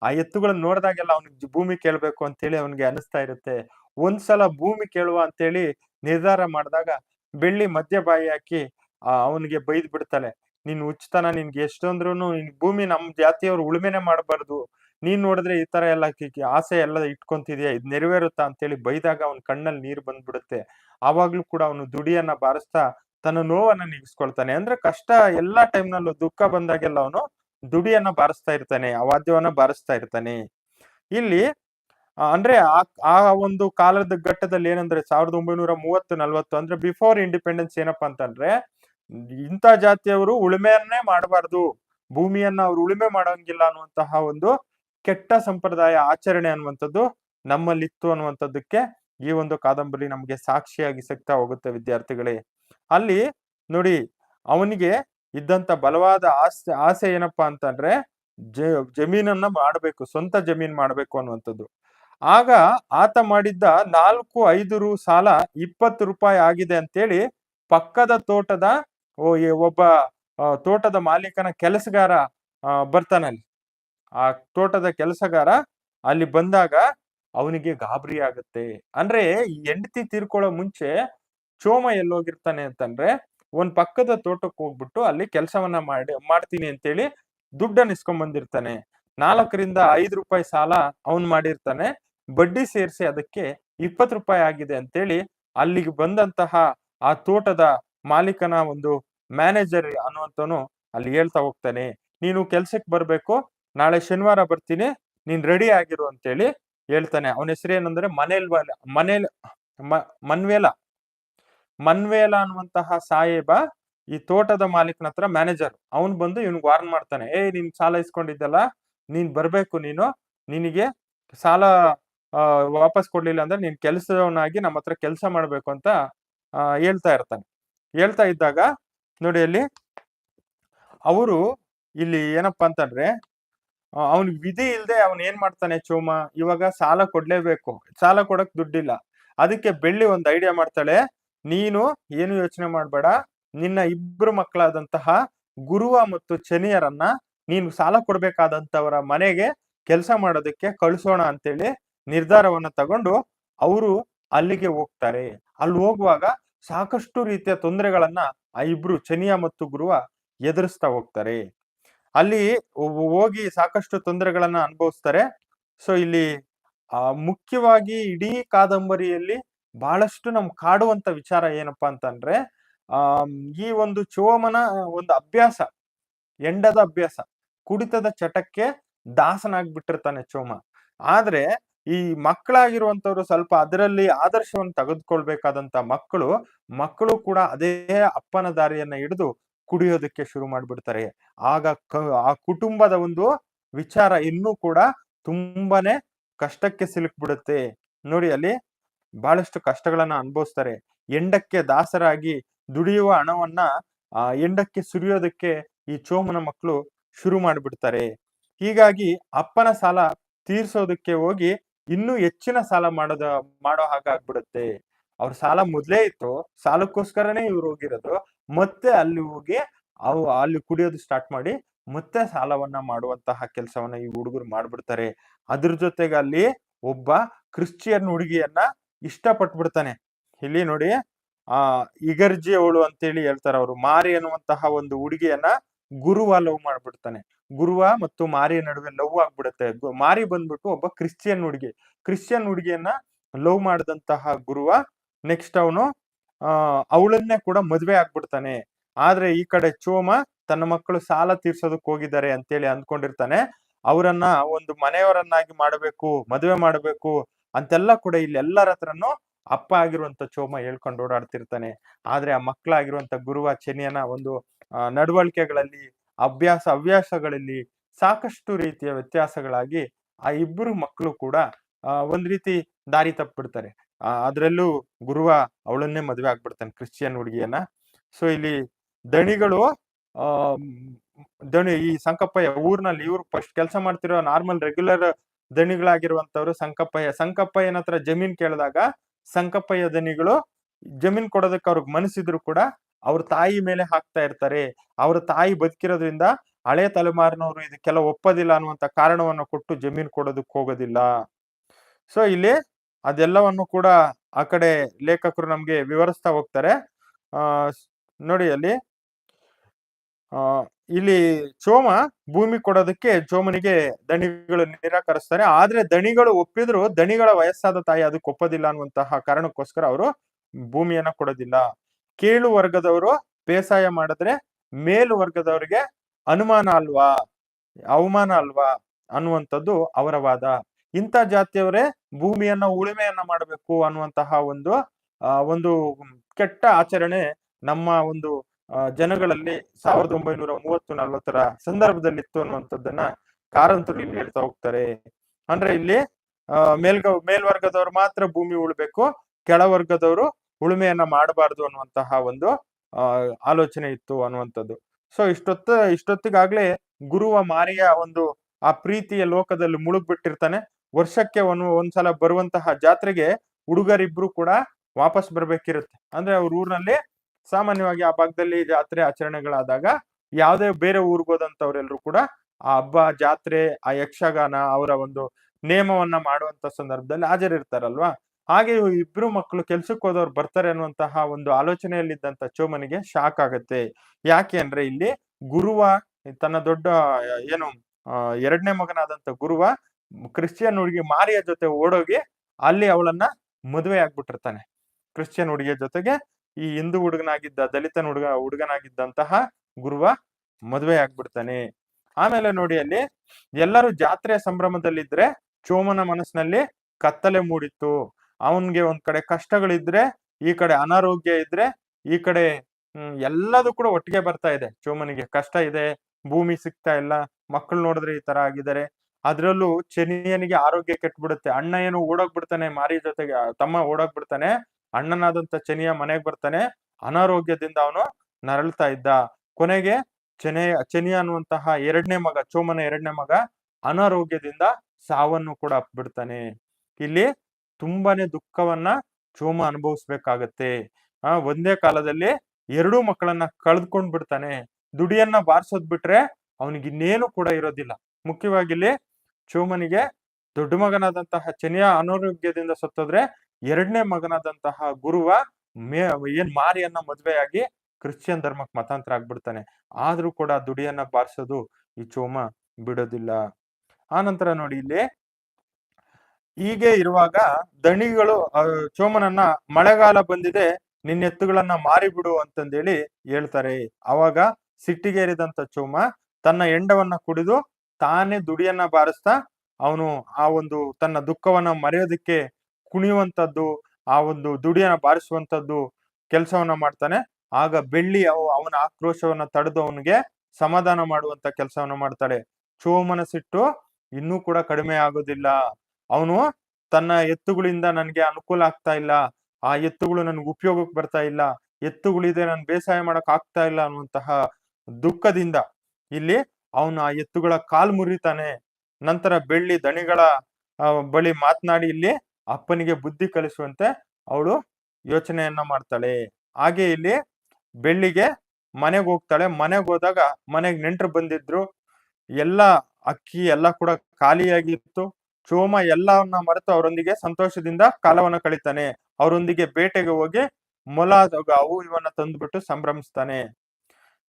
Speaker 1: ಆ ಎತ್ತುಗಳನ್ನ ನೋಡಿದಾಗೆಲ್ಲ ಅವ್ನಿಗೆ ಭೂಮಿ ಕೇಳ್ಬೇಕು ಅಂತೇಳಿ ಅವನಿಗೆ ಅನಿಸ್ತಾ ಇರುತ್ತೆ. ಒಂದ್ಸಲ ಭೂಮಿ ಕೇಳುವ ಅಂತೇಳಿ ನಿರ್ಧಾರ ಮಾಡಿದಾಗ ಬೆಳ್ಳಿ ಮಧ್ಯ ಬಾಯಿ ಹಾಕಿ, ಆ, ಅವನಿಗೆ ಬೈದ್ ಬಿಡ್ತಾಳೆ. ನೀನ್ ಉಚ್ಚತನ ನಿನ್ಗೆ ಎಷ್ಟೊಂದ್ರು ನಿನ್ ಭೂಮಿ ನಮ್ ಜಾತಿಯವ್ರು ಉಳುಮೆನೆ ಮಾಡಬಾರ್ದು. ನೀನ್ ನೋಡಿದ್ರೆ ಈ ತರ ಎಲ್ಲ ಆಸೆ ಎಲ್ಲ ಇಟ್ಕೊಂತಿದ್ಯಾ, ಇದ್ ನೆರವೇರುತ್ತಾ? ಅಂತೇಳಿ ಬೈದಾಗ ಅವನ್ ಕಣ್ಣಲ್ಲಿ ನೀರ್ ಬಂದ್ಬಿಡುತ್ತೆ. ಆವಾಗ್ಲೂ ಕೂಡ ಅವನು ದುಡಿಯನ್ನ ಬಾರಿಸ್ತಾ ತನ್ನ ನೋವನ್ನ ನೀಗಿಸ್ಕೊಳ್ತಾನೆ. ಅಂದ್ರೆ ಕಷ್ಟ ಎಲ್ಲಾ ಟೈಮ್ನಲ್ಲೂ ದುಃಖ ಬಂದಾಗೆಲ್ಲ ಅವನು ದುಡಿಯನ್ನ ಬಾರಿಸ್ತಾ ಇರ್ತಾನೆ ಆ ವಾದ್ಯವನ್ನ ಬಾರಿಸ್ತಾ ಇರ್ತಾನೆ. ಇಲ್ಲಿ ಅಂದ್ರೆ ಆ ಆ ಒಂದು ಕಾಲದ ಘಟ್ಟದಲ್ಲಿ ಏನಂದ್ರೆ ಸಾವಿರದ ಒಂಬೈನೂರ ಮೂವತ್ತು, ನಲ್ವತ್ತು ಅಂದ್ರೆ ಬಿಫೋರ್ ಇಂಡಿಪೆಂಡೆನ್ಸ್ ಏನಪ್ಪಾ ಅಂತಂದ್ರೆ, ಇಂಥ ಜಾತಿಯವರು ಉಳುಮೆಯನ್ನೇ ಮಾಡಬಾರ್ದು. ಭೂಮಿಯನ್ನ ಅವ್ರು ಉಳುಮೆ ಮಾಡೋಂಗಿಲ್ಲ ಅನ್ನುವಂತಹ ಒಂದು ಕೆಟ್ಟ ಸಂಪ್ರದಾಯ ಆಚರಣೆ ಅನ್ನುವಂಥದ್ದು ನಮ್ಮಲ್ಲಿತ್ತು ಅನ್ನುವಂಥದ್ದಕ್ಕೆ ಈ ಒಂದು ಕಾದಂಬರಿ ನಮಗೆ ಸಾಕ್ಷಿಯಾಗಿ ಸಿಗ್ತಾ ಹೋಗುತ್ತೆ ವಿದ್ಯಾರ್ಥಿಗಳೇ. ಅಲ್ಲಿ ನೋಡಿ ಅವನಿಗೆ ಇದ್ದಂತ ಬಲವಾದ ಆಸೆ ಆಸೆ ಏನಪ್ಪಾ ಅಂತಂದ್ರೆ ಜಮೀನನ್ನ ಮಾಡಬೇಕು ಸ್ವಂತ ಜಮೀನ್ ಮಾಡ್ಬೇಕು ಅನ್ನುವಂಥದ್ದು. ಆಗ ಆತ ಮಾಡಿದ್ದ ನಾಲ್ಕು ಐದು ರು ಸಾಲ ಇಪ್ಪತ್ತು ರೂಪಾಯಿ ಆಗಿದೆ ಅಂತೇಳಿ ಪಕ್ಕದ ತೋಟದ ಒಬ್ಬ ತೋಟದ ಮಾಲೀಕನ ಕೆಲಸಗಾರ ಆ, ಬರ್ತಾನಲ್ಲಿ ಆ ತೋಟದ ಕೆಲಸಗಾರ ಅಲ್ಲಿ ಬಂದಾಗ ಅವನಿಗೆ ಗಾಬರಿ ಆಗುತ್ತೆ. ಅಂದ್ರೆ ಹೆಂಡತಿ ತೀರ್ಕೊಳ್ಳೋ ಮುಂಚೆ ಚೋಮ ಎಲ್ಲೋಗಿರ್ತಾನೆ ಅಂತಂದ್ರೆ ಒಂದ್ ಪಕ್ಕದ ತೋಟಕ್ಕೆ ಹೋಗ್ಬಿಟ್ಟು ಅಲ್ಲಿ ಕೆಲಸವನ್ನ ಮಾಡಿ, ಮಾಡ್ತೀನಿ ಅಂತೇಳಿ ದುಡ್ಡನ್ನ ಇಸ್ಕೊಂಡ್ ಬಂದಿರ್ತಾನೆ. ನಾಲ್ಕರಿಂದ ಐದು ರೂಪಾಯಿ ಸಾಲ ಅವನ್ ಮಾಡಿರ್ತಾನೆ. ಬಡ್ಡಿ ಸೇರಿಸಿ ಅದಕ್ಕೆ ಇಪ್ಪತ್ತು ರೂಪಾಯಿ ಆಗಿದೆ ಅಂತೇಳಿ ಅಲ್ಲಿಗೆ ಬಂದಂತಹ ಆ ತೋಟದ ಮಾಲೀಕನ ಒಂದು ಮ್ಯಾನೇಜರ್ ಅನ್ನುವಂತನು ಅಲ್ಲಿ ಹೇಳ್ತಾ ಹೋಗ್ತಾನೆ, ನೀನು ಕೆಲ್ಸಕ್ಕೆ ಬರ್ಬೇಕು, ನಾಳೆ ಶನಿವಾರ ಬರ್ತೀನಿ, ನೀನ್ ರೆಡಿ ಆಗಿರು ಅಂತೇಳಿ ಹೇಳ್ತಾನೆ. ಅವನ ಹೆಸರು ಏನಂದ್ರೆ ಮನೇಲ್ ಮನೇಲ್ ಮನ್ವೇಲ. ಮನ್ವೇಲ ಅನ್ನುವಂತಹ ಸಾಹೇಬ ಈ ತೋಟದ ಮಾಲೀಕನ ಹತ್ರ ಮ್ಯಾನೇಜರ್ ಅವನ್ ಬಂದು ಇವನ್ಗೆ ವಾರ್ನ್ ಮಾಡ್ತಾನೆ ಏ ನೀನ್ ಸಾಲ ಇಸ್ಕೊಂಡಿದ್ದಲ್ಲ, ನೀನ್ ಬರ್ಬೇಕು ನೀನು, ನಿನಗೆ ಸಾಲ ವಾಪಸ್ ಕೊಡ್ಲಿಲ್ಲ ಅಂದ್ರೆ ನೀನ್ ಕೆಲಸವನ್ನಾಗಿ ನಮ್ಮ ಹತ್ರ ಕೆಲಸ ಮಾಡ್ಬೇಕು ಅಂತ ಹೇಳ್ತಾ ಇರ್ತಾನೆ. ಹೇಳ್ತಾ ಇದ್ದಾಗ, ನೋಡಿ ಅಲ್ಲಿ, ಅವರು ಇಲ್ಲಿ ಏನಪ್ಪಾ ಅಂತಂದ್ರೆ ಅವನ್ ವಿಧಿ ಇಲ್ದೆ ಅವನ್ ಏನ್ ಮಾಡ್ತಾನೆ ಚೋಮ, ಇವಾಗ ಸಾಲ ಕೊಡ್ಲೇಬೇಕು, ಸಾಲ ಕೊಡಕ್ ದುಡ್ಡಿಲ್ಲ, ಅದಕ್ಕೆ ಬೆಳ್ಳಿ ಒಂದ್ ಐಡಿಯಾ ಮಾಡ್ತಾಳೆ ನೀನು ಏನು ಯೋಚನೆ ಮಾಡಬೇಡ. ನಿನ್ನ ಇಬ್ರು ಮಕ್ಕಳಾದಂತಹ ಗುರುವ ಮತ್ತು ಚನಿಯರನ್ನ ನೀನು ಸಾಲ ಕೊಡ್ಬೇಕಾದಂತವರ ಮನೆಗೆ ಕೆಲಸ ಮಾಡೋದಕ್ಕೆ ಕಳಿಸೋಣ ಅಂತೇಳಿ ನಿರ್ಧಾರವನ್ನ ತಗೊಂಡು ಅವರು ಅಲ್ಲಿಗೆ ಹೋಗ್ತಾರೆ. ಅಲ್ಲಿ ಹೋಗುವಾಗ ಸಾಕಷ್ಟು ರೀತಿಯ ತೊಂದರೆಗಳನ್ನ ಆ ಇಬ್ರು ಚನಿಯ ಮತ್ತು ಗುರುವ ಎದುರಿಸ್ತಾ ಹೋಗ್ತಾರೆ. ಅಲ್ಲಿ ಹೋಗಿ ಸಾಕಷ್ಟು ತೊಂದರೆಗಳನ್ನ ಅನುಭವಿಸ್ತಾರೆ. ಸೊ ಇಲ್ಲಿ, ಆ, ಮುಖ್ಯವಾಗಿ ಇಡೀ ಕಾದಂಬರಿಯಲ್ಲಿ ಬಹಳಷ್ಟು ನಮ್ ಕಾಡುವಂತ ವಿಚಾರ ಏನಪ್ಪಾ ಅಂತಂದ್ರೆ ಆ ಈ ಒಂದು ಚೋಮನ ಒಂದು ಅಭ್ಯಾಸ, ಎಂಡದ ಅಭ್ಯಾಸ, ಕುಡಿತದ ಚಟಕ್ಕೆ ದಾಸನಾಗ್ಬಿಟ್ಟಿರ್ತಾನೆ ಚೋಮ ಆದ್ರೆ ಈ ಮಕ್ಕಳಾಗಿರುವಂತವ್ರು ಸ್ವಲ್ಪ ಅದರಲ್ಲಿ ಆದರ್ಶವನ್ನು ತೆಗೆದುಕೊಳ್ಬೇಕಾದಂತ ಮಕ್ಕಳು ಮಕ್ಕಳು ಕೂಡ ಅದೇ ಅಪ್ಪನ ದಾರಿಯನ್ನ ಹಿಡಿದು ಕುಡಿಯೋದಕ್ಕೆ ಶುರು ಮಾಡ್ಬಿಡ್ತಾರೆ. ಆಗ ಆ ಕುಟುಂಬದ ಒಂದು ವಿಚಾರ ಇನ್ನೂ ಕೂಡ ತುಂಬಾನೇ ಕಷ್ಟಕ್ಕೆ ಸಿಲುಕ್ಬಿಡುತ್ತೆ. ನೋಡಿ ಅಲ್ಲಿ ಬಹಳಷ್ಟು ಕಷ್ಟಗಳನ್ನ ಅನುಭವಿಸ್ತಾರೆ. ಎಂಡಕ್ಕೆ ದಾಸರಾಗಿ ದುಡಿಯುವ ಹಣವನ್ನ, ಆ, ಎಂಡಕ್ಕೆ ಸುರಿಯೋದಕ್ಕೆ ಈ ಚೋಮನ ಮಕ್ಕಳು ಶುರು ಮಾಡಿಬಿಡ್ತಾರೆ. ಹೀಗಾಗಿ ಅಪ್ಪನ ಸಾಲ ತೀರ್ಸೋದಕ್ಕೆ ಹೋಗಿ ಇನ್ನೂ ಹೆಚ್ಚಿನ ಸಾಲ ಮಾಡೋದ, ಮಾಡೋ ಹಾಗಾಗ್ಬಿಡುತ್ತೆ ಅವ್ರ ಸಾಲ ಮೊದ್ಲೇ ಇತ್ತು, ಸಾಲಕ್ಕೋಸ್ಕರನೇ ಇವ್ರು ಹೋಗಿರೋದು. ಮತ್ತೆ ಅಲ್ಲಿ ಹೋಗಿ ಅವು, ಅಲ್ಲಿ ಕುಡಿಯೋದು ಸ್ಟಾರ್ಟ್ ಮಾಡಿ ಮತ್ತೆ ಸಾಲವನ್ನ ಮಾಡುವಂತಹ ಕೆಲಸವನ್ನ ಈ ಹುಡುಗರು ಮಾಡ್ಬಿಡ್ತಾರೆ. ಅದ್ರ ಜೊತೆಗೆ ಅಲ್ಲಿ ಒಬ್ಬ ಕ್ರಿಶ್ಚಿಯನ್ ಹುಡುಗಿಯನ್ನ ಇಷ್ಟಪಟ್ಬಿಡ್ತಾನೆ. ಇಲ್ಲಿ ನೋಡಿ, ಆ ಇಗರ್ಜಿ ಅವಳು ಅಂತೇಳಿ ಹೇಳ್ತಾರೆ ಅವರು. ಮಾರಿ ಅನ್ನುವಂತಹ ಒಂದು ಹುಡುಗಿಯನ್ನ ಗುರುವ ಲವ್ ಮಾಡ್ಬಿಡ್ತಾನೆ. ಗುರುವ ಮತ್ತು ಮಾರಿಯ ನಡುವೆ ಲವ್ ಆಗ್ಬಿಡುತ್ತೆ. ಮಾರಿ ಬಂದ್ಬಿಟ್ಟು ಒಬ್ಬ ಕ್ರಿಶ್ಚಿಯನ್ ಹುಡುಗಿ ಕ್ರಿಶ್ಚಿಯನ್ ಹುಡುಗಿಯನ್ನ ಲವ್ ಮಾಡಿದಂತಹ ಗುರುವ ನೆಕ್ಸ್ಟ್ ಅವನು ಅವಳನ್ನೇ ಕೂಡ ಮದ್ವೆ ಆಗ್ಬಿಡ್ತಾನೆ. ಆದ್ರೆ ಈ ಕಡೆ ಚೋಮ ತನ್ನ ಮಕ್ಕಳು ಸಾಲ ತೀರ್ಸೋದಕ್ ಹೋಗಿದ್ದಾರೆ ಅಂತೇಳಿ ಅಂದ್ಕೊಂಡಿರ್ತಾನೆ. ಅವರನ್ನ ಒಂದು ಮನೆಯವರನ್ನಾಗಿ ಮಾಡಬೇಕು, ಮದುವೆ ಮಾಡಬೇಕು. ಅಂತೆಲ್ಲ ಕೂಡ ಇಲ್ಲಿ ಎಲ್ಲರ ಹತ್ರನು ಅಪ್ಪ ಆಗಿರುವಂತ ಚೋಮ ಹೇಳ್ಕೊಂಡು ಓಡಾಡ್ತಿರ್ತಾನೆ. ಆದ್ರೆ ಆ ಮಕ್ಕಳಾಗಿರುವಂತ ಗುರುವ ಚೆನ್ನಿಯನ ಒಂದು ನಡವಳಿಕೆಗಳಲ್ಲಿ, ಅಭ್ಯಾಸ, ಹವ್ಯಾಸಗಳಲ್ಲಿ ಸಾಕಷ್ಟು ರೀತಿಯ ವ್ಯತ್ಯಾಸಗಳಾಗಿ ಆ ಇಬ್ಬರು ಮಕ್ಕಳು ಕೂಡ ಒಂದ್ ರೀತಿ ದಾರಿ ತಪ್ಪಿಬಿಡ್ತಾರೆ. ಅದ್ರಲ್ಲೂ ಗುರುವ ಅವಳನ್ನೇ ಮದುವೆ ಆಗ್ಬಿಡ್ತಾನೆ ಕ್ರಿಶ್ಚಿಯನ್ ಹುಡುಗಿಯನ್ನ. ಸೊ ಇಲ್ಲಿ ದಣಿಗಳು, ಆ ದಣಿ ಈ ಸಂಕಪ್ಪ ಊರ್ನಲ್ಲಿ ಇವ್ರು ಫಸ್ಟ್ ಕೆಲಸ ಮಾಡ್ತಿರೋ ನಾರ್ಮಲ್ ರೆಗ್ಯುಲರ್ ದಣಿಗಳಾಗಿರುವಂತವ್ರು ಸಂಕಪ್ಪಯ್ಯ. ಸಂಕಪ್ಪಯ್ಯನ ಹತ್ರ ಜಮೀನ್ ಕೇಳಿದಾಗ ಸಂಕಪ್ಪಯ್ಯ ದನಿಗಳು ಜಮೀನ್ ಕೊಡೋದಕ್ಕೆ ಅವ್ರಿಗೆ ಮನಸ್ಸಿದ್ರು ಕೂಡ ಅವ್ರ ತಾಯಿ ಮೇಲೆ ಹಾಕ್ತಾ ಇರ್ತಾರೆ. ಅವ್ರ ತಾಯಿ ಬದುಕಿರೋದ್ರಿಂದ ಹಳೆ ತಲೆಮಾರಿನವರು ಇದಕ್ಕೆಲ್ಲ ಒಪ್ಪೋದಿಲ್ಲ ಅನ್ನುವಂತ ಕಾರಣವನ್ನು ಕೊಟ್ಟು ಜಮೀನ್ ಕೊಡೋದಕ್ಕೆ ಹೋಗೋದಿಲ್ಲ. ಸೊ ಇಲ್ಲಿ ಅದೆಲ್ಲವನ್ನು ಕೂಡ ಆ ಕಡೆ ಲೇಖಕರು ನಮ್ಗೆ ವಿವರಿಸ್ತಾ ಹೋಗ್ತಾರೆ. ನೋಡಿ ಅಲ್ಲಿ ಇಲ್ಲಿ ಚೋಮ ಭೂಮಿ ಕೊಡೋದಕ್ಕೆ ಚೋಮನಿಗೆ ದಣಿಗಳು ನಿರಾಕರಿಸ್ತಾರೆ. ಆದ್ರೆ ದಣಿಗಳು ಒಪ್ಪಿದ್ರು ದಣಿಗಳ ವಯಸ್ಸಾದ ತಾಯಿ ಅದಕ್ಕೆ ಒಪ್ಪೋದಿಲ್ಲ ಅನ್ನುವಂತಹ ಕಾರಣಕ್ಕೋಸ್ಕರ ಅವರು ಭೂಮಿಯನ್ನ ಕೊಡೋದಿಲ್ಲ. ಕೀಳು ವರ್ಗದವರು ಬೇಸಾಯ ಮಾಡಿದ್ರೆ ಮೇಲು ವರ್ಗದವರಿಗೆ ಅನುಮಾನ ಅಲ್ವಾ? ಅವಮಾನ ಅಲ್ವಾ? ಅನ್ನುವಂಥದ್ದು ಅವರ ವಾದ. ಇಂಥ ಜಾತಿಯವರೇ ಭೂಮಿಯನ್ನ ಉಳುಮೆಯನ್ನ ಮಾಡಬೇಕು ಅನ್ನುವಂತಹ ಒಂದು ಒಂದು ಕೆಟ್ಟ ಆಚರಣೆ ನಮ್ಮ ಒಂದು ಜನಗಳಲ್ಲಿ ಸಾವಿರದ ಒಂಬೈನೂರ ಮೂವತ್ತು ನಲವತ್ತರ ಸಂದರ್ಭದಲ್ಲಿತ್ತು ಅನ್ನುವಂಥದ್ದನ್ನ ಕಾರಂತರು ಇಲ್ಲಿ ಹೇಳ್ತಾ ಹೋಗ್ತಾರೆ. ಅಂದ್ರೆ ಇಲ್ಲಿ ಮೇಲ್ಗ, ಮೇಲ್ವರ್ಗದವ್ರು ಮಾತ್ರ ಭೂಮಿ ಉಳ್ಬೇಕು, ಕೆಳವರ್ಗದವರು ಉಳುಮೆಯನ್ನ ಮಾಡಬಾರದು ಅನ್ನುವಂತಹ ಒಂದು ಆಲೋಚನೆ ಇತ್ತು ಅನ್ನುವಂಥದ್ದು. ಸೊ ಇಷ್ಟೊತ್ತ, ಇಷ್ಟೊತ್ತಿಗಾಗ್ಲೇ ಗುರುವ ಮಾರಿಯ ಒಂದು ಆ ಪ್ರೀತಿಯ ಲೋಕದಲ್ಲಿ ಮುಳುಗ್ಬಿಟ್ಟಿರ್ತಾನೆ. ವರ್ಷಕ್ಕೆ ಒಂದು, ಒಂದ್ಸಲ ಬರುವಂತಹ ಜಾತ್ರೆಗೆ ಹುಡುಗರಿಬ್ರು ಕೂಡ ವಾಪಸ್ ಬರ್ಬೇಕಿರುತ್ತೆ. ಅಂದ್ರೆ ಅವ್ರ ಊರಿನಲ್ಲಿ ಸಾಮಾನ್ಯವಾಗಿ ಆ ಭಾಗದಲ್ಲಿ ಜಾತ್ರೆ ಆಚರಣೆಗಳಾದಾಗ ಯಾವುದೇ ಬೇರೆ ಊರಿಗೆ ಹೋದಂತವ್ರೆಲ್ರು ಕೂಡ ಆ ಹಬ್ಬ, ಜಾತ್ರೆ, ಆ ಯಕ್ಷಗಾನ ಅವರ ಒಂದು ನೇಮವನ್ನ ಮಾಡುವಂತ ಸಂದರ್ಭದಲ್ಲಿ ಹಾಜರಿರ್ತಾರಲ್ವಾ? ಹಾಗೆ ಇಬ್ರು ಮಕ್ಕಳು ಕೆಲ್ಸಕ್ಕೆ ಹೋದವ್ರು ಬರ್ತಾರೆ ಅನ್ನುವಂತಹ ಒಂದು ಆಲೋಚನೆಯಲ್ಲಿದ್ದಂತ ಚೋಮನಿಗೆ ಶಾಕ್ ಆಗತ್ತೆ. ಯಾಕೆ ಅಂದ್ರೆ ಇಲ್ಲಿ ಗುರುವ, ತನ್ನ ದೊಡ್ಡ, ಏನು ಎರಡನೇ ಮಗನಾದಂತ ಗುರುವ ಕ್ರಿಶ್ಚಿಯನ್ ಹುಡುಗಿ ಮಾರಿಯ ಜೊತೆ ಓಡೋಗಿ ಅಲ್ಲಿ ಅವಳನ್ನ ಮದುವೆ ಆಗ್ಬಿಟ್ಟಿರ್ತಾನೆ. ಕ್ರಿಶ್ಚಿಯನ್ ಹುಡುಗಿಯ ಜೊತೆಗೆ ಈ ಹಿಂದೂ ಹುಡುಗನಾಗಿದ್ದ, ದಲಿತನ ಹುಡುಗ, ಹುಡುಗನಾಗಿದ್ದಂತಹ ಗುರುವ ಮದುವೆ ಆಗ್ಬಿಡ್ತಾನೆ. ಆಮೇಲೆ ನೋಡಿ ಅಲ್ಲಿ ಎಲ್ಲರೂ ಜಾತ್ರೆಯ ಸಂಭ್ರಮದಲ್ಲಿದ್ರೆ ಚೋಮನ ಮನಸ್ಸಿನಲ್ಲಿ ಕತ್ತಲೆ ಮೂಡಿತ್ತು. ಅವನ್ಗೆ ಒಂದ್ ಕಡೆ ಕಷ್ಟಗಳಿದ್ರೆ, ಈ ಕಡೆ ಅನಾರೋಗ್ಯ ಇದ್ರೆ, ಈ ಕಡೆ, ಹ್ಮ್, ಎಲ್ಲದೂ ಕೂಡ ಒಟ್ಟಿಗೆ ಬರ್ತಾ ಇದೆ. ಚೋಮನಿಗೆ ಕಷ್ಟ ಇದೆ, ಭೂಮಿ ಸಿಗ್ತಾ ಇಲ್ಲ ಮಕ್ಕಳು ನೋಡಿದ್ರೆ ಈ ತರ ಆಗಿದ್ದಾರೆ. ಅದ್ರಲ್ಲೂ ಚೆನಿಯನಿಗೆ ಆರೋಗ್ಯ ಕೆಟ್ಬಿಡುತ್ತೆ. ಅಣ್ಣ ಏನು ಓಡೋಗ್ಬಿಡ್ತಾನೆ, ಮಾರಿ ಜೊತೆಗೆ, ತಮ್ಮ ಓಡೋಗ್ಬಿಡ್ತಾನೆ. ಅಣ್ಣನಾದಂತ ಚನಿಯ ಮನೆಗೆ ಬರ್ತಾನೆ. ಅನಾರೋಗ್ಯದಿಂದ ಅವನು ನರಳ್ತಾ ಇದ್ದ. ಕೊನೆಗೆ ಚನೆಯ ಚನಿ ಅನ್ನುವಂತಹ ಎರಡನೇ ಮಗ, ಚೋಮನ ಎರಡನೇ ಮಗ ಅನಾರೋಗ್ಯದಿಂದ ಸಾವನ್ನು ಕೂಡ ಅಪ್ಪಿಡ್ತಾನೆ ಇಲ್ಲಿ ತುಂಬಾನೇ ದುಃಖವನ್ನ ಚೋಮ ಅನುಭವಿಸ್ಬೇಕಾಗತ್ತೆ. ಆ, ಒಂದೇ ಕಾಲದಲ್ಲಿ ಎರಡು ಮಕ್ಕಳನ್ನ ಕಳೆದ್ಕೊಂಡ್ ಬಿಡ್ತಾನೆ. ದುಡಿಯನ್ನ ಬಾರಿಸೋದ್ ಬಿಟ್ರೆ ಅವನಿಗೆ ಇನ್ನೇನು ಕೂಡ ಇರೋದಿಲ್ಲ. ಮುಖ್ಯವಾಗಿ ಇಲ್ಲಿ ಚೋಮನಿಗೆ ದೊಡ್ಡ ಮಗನಾದಂತಹ ಚನಿಯ ಅನಾರೋಗ್ಯದಿಂದ ಸತ್ತೋದ್ರೆ ಎರಡನೇ ಮಗನಾದಂತಹ ಗುರುವ ಮೇ, ಏನ್ ಮಾರಿಯನ್ನ ಮದ್ವೆಯಾಗಿ ಕ್ರಿಶ್ಚಿಯನ್ ಧರ್ಮಕ್ಕೆ ಮತಾಂತರ ಆಗ್ಬಿಡ್ತಾನೆ. ಆದ್ರೂ ಕೂಡ ದುಡಿಯನ್ನ ಬಾರಿಸೋದು ಈ ಚೋಮ ಬಿಡೋದಿಲ್ಲ. ಆ ನಂತರ ನೋಡಿ ಇಲ್ಲಿ ಹೀಗೆ ಇರುವಾಗ ದಣಿಗಳು ಚೋಮನನ್ನ ಮಳೆಗಾಲ ಬಂದಿದೆ, ನಿನ್ನ ಎತ್ತುಗಳನ್ನ ಮಾರಿಬಿಡು ಅಂತಂದೇಳಿ ಹೇಳ್ತಾರೆ. ಅವಾಗ ಸಿಟ್ಟಿಗೇರಿದಂತ ಚೋಮ ತನ್ನ ಎಂಡವನ್ನ ಕುಡಿದು ತಾನೇ ದುಡಿಯನ್ನ ಬಾರಿಸ್ತಾ, ಅವನು ಆ ಒಂದು ತನ್ನ ದುಃಖವನ್ನ ಮರೆಯೋದಕ್ಕೆ ಕುಣಿಯುವಂತದ್ದು ಆ ಒಂದು ದುಡಿಯನ್ನ ಬಾರಿಸುವಂತದ್ದು ಕೆಲಸವನ್ನ ಮಾಡ್ತಾನೆ. ಆಗ ಬೆಳ್ಳಿ ಅವ ಅವನ ಆಕ್ರೋಶವನ್ನ ತಡೆದು ಅವನಿಗೆ ಸಮಾಧಾನ ಮಾಡುವಂತ ಕೆಲಸವನ್ನ ಮಾಡ್ತಾಳೆ. ಚೋಮನ ಸಿಟ್ಟು ಇನ್ನೂ ಕೂಡ ಕಡಿಮೆ ಆಗೋದಿಲ್ಲ. ಅವನು ತನ್ನ ಎತ್ತುಗಳಿಂದ ನನಗೆ ಅನುಕೂಲ ಆಗ್ತಾ ಇಲ್ಲ. ಆ ಎತ್ತುಗಳು ನನ್ಗೆ ಉಪಯೋಗಕ್ಕೆ ಬರ್ತಾ ಇಲ್ಲ. ಎತ್ತುಗಳಿದೆ ನಾನು ಬೇಸಾಯ ಮಾಡಕ್ ಆಗ್ತಾ ಇಲ್ಲ ಅನ್ನುವಂತಹ ದುಃಖದಿಂದ ಇಲ್ಲಿ ಅವನು ಆ ಎತ್ತುಗಳ ಕಾಲ್ ಮುರಿತಾನೆ. ನಂತರ ಬೆಳ್ಳಿ ದಣಿಗಳ ಬಳಿ ಮಾತನಾಡಿ ಇಲ್ಲಿ ಅಪ್ಪನಿಗೆ ಬುದ್ಧಿ ಕಲಿಸುವಂತೆ ಅವಳು ಯೋಚನೆಯನ್ನ ಮಾಡ್ತಾಳೆ. ಹಾಗೆ ಇಲ್ಲಿ ಬೆಳ್ಳಿಗೆ ಮನೆಗೆ ಹೋಗ್ತಾಳೆ. ಮನೆಗೆ ಹೋದಾಗ ಮನೆಗೆ ನೆಂಟರು ಬಂದಿದ್ರು. ಎಲ್ಲ ಅಕ್ಕಿ ಎಲ್ಲ ಕೂಡ ಖಾಲಿಯಾಗಿತ್ತು. ಚೋಮ ಎಲ್ಲವನ್ನ ಮರೆತು ಅವರೊಂದಿಗೆ ಸಂತೋಷದಿಂದ ಕಾಲವನ್ನು ಕಳಿತಾನೆ. ಅವರೊಂದಿಗೆ ಬೇಟೆಗೆ ಹೋಗಿ ಮೊಲ ಅವು ಇವನ್ನ ತಂದ್ಬಿಟ್ಟು ಸಂಭ್ರಮಿಸ್ತಾನೆ.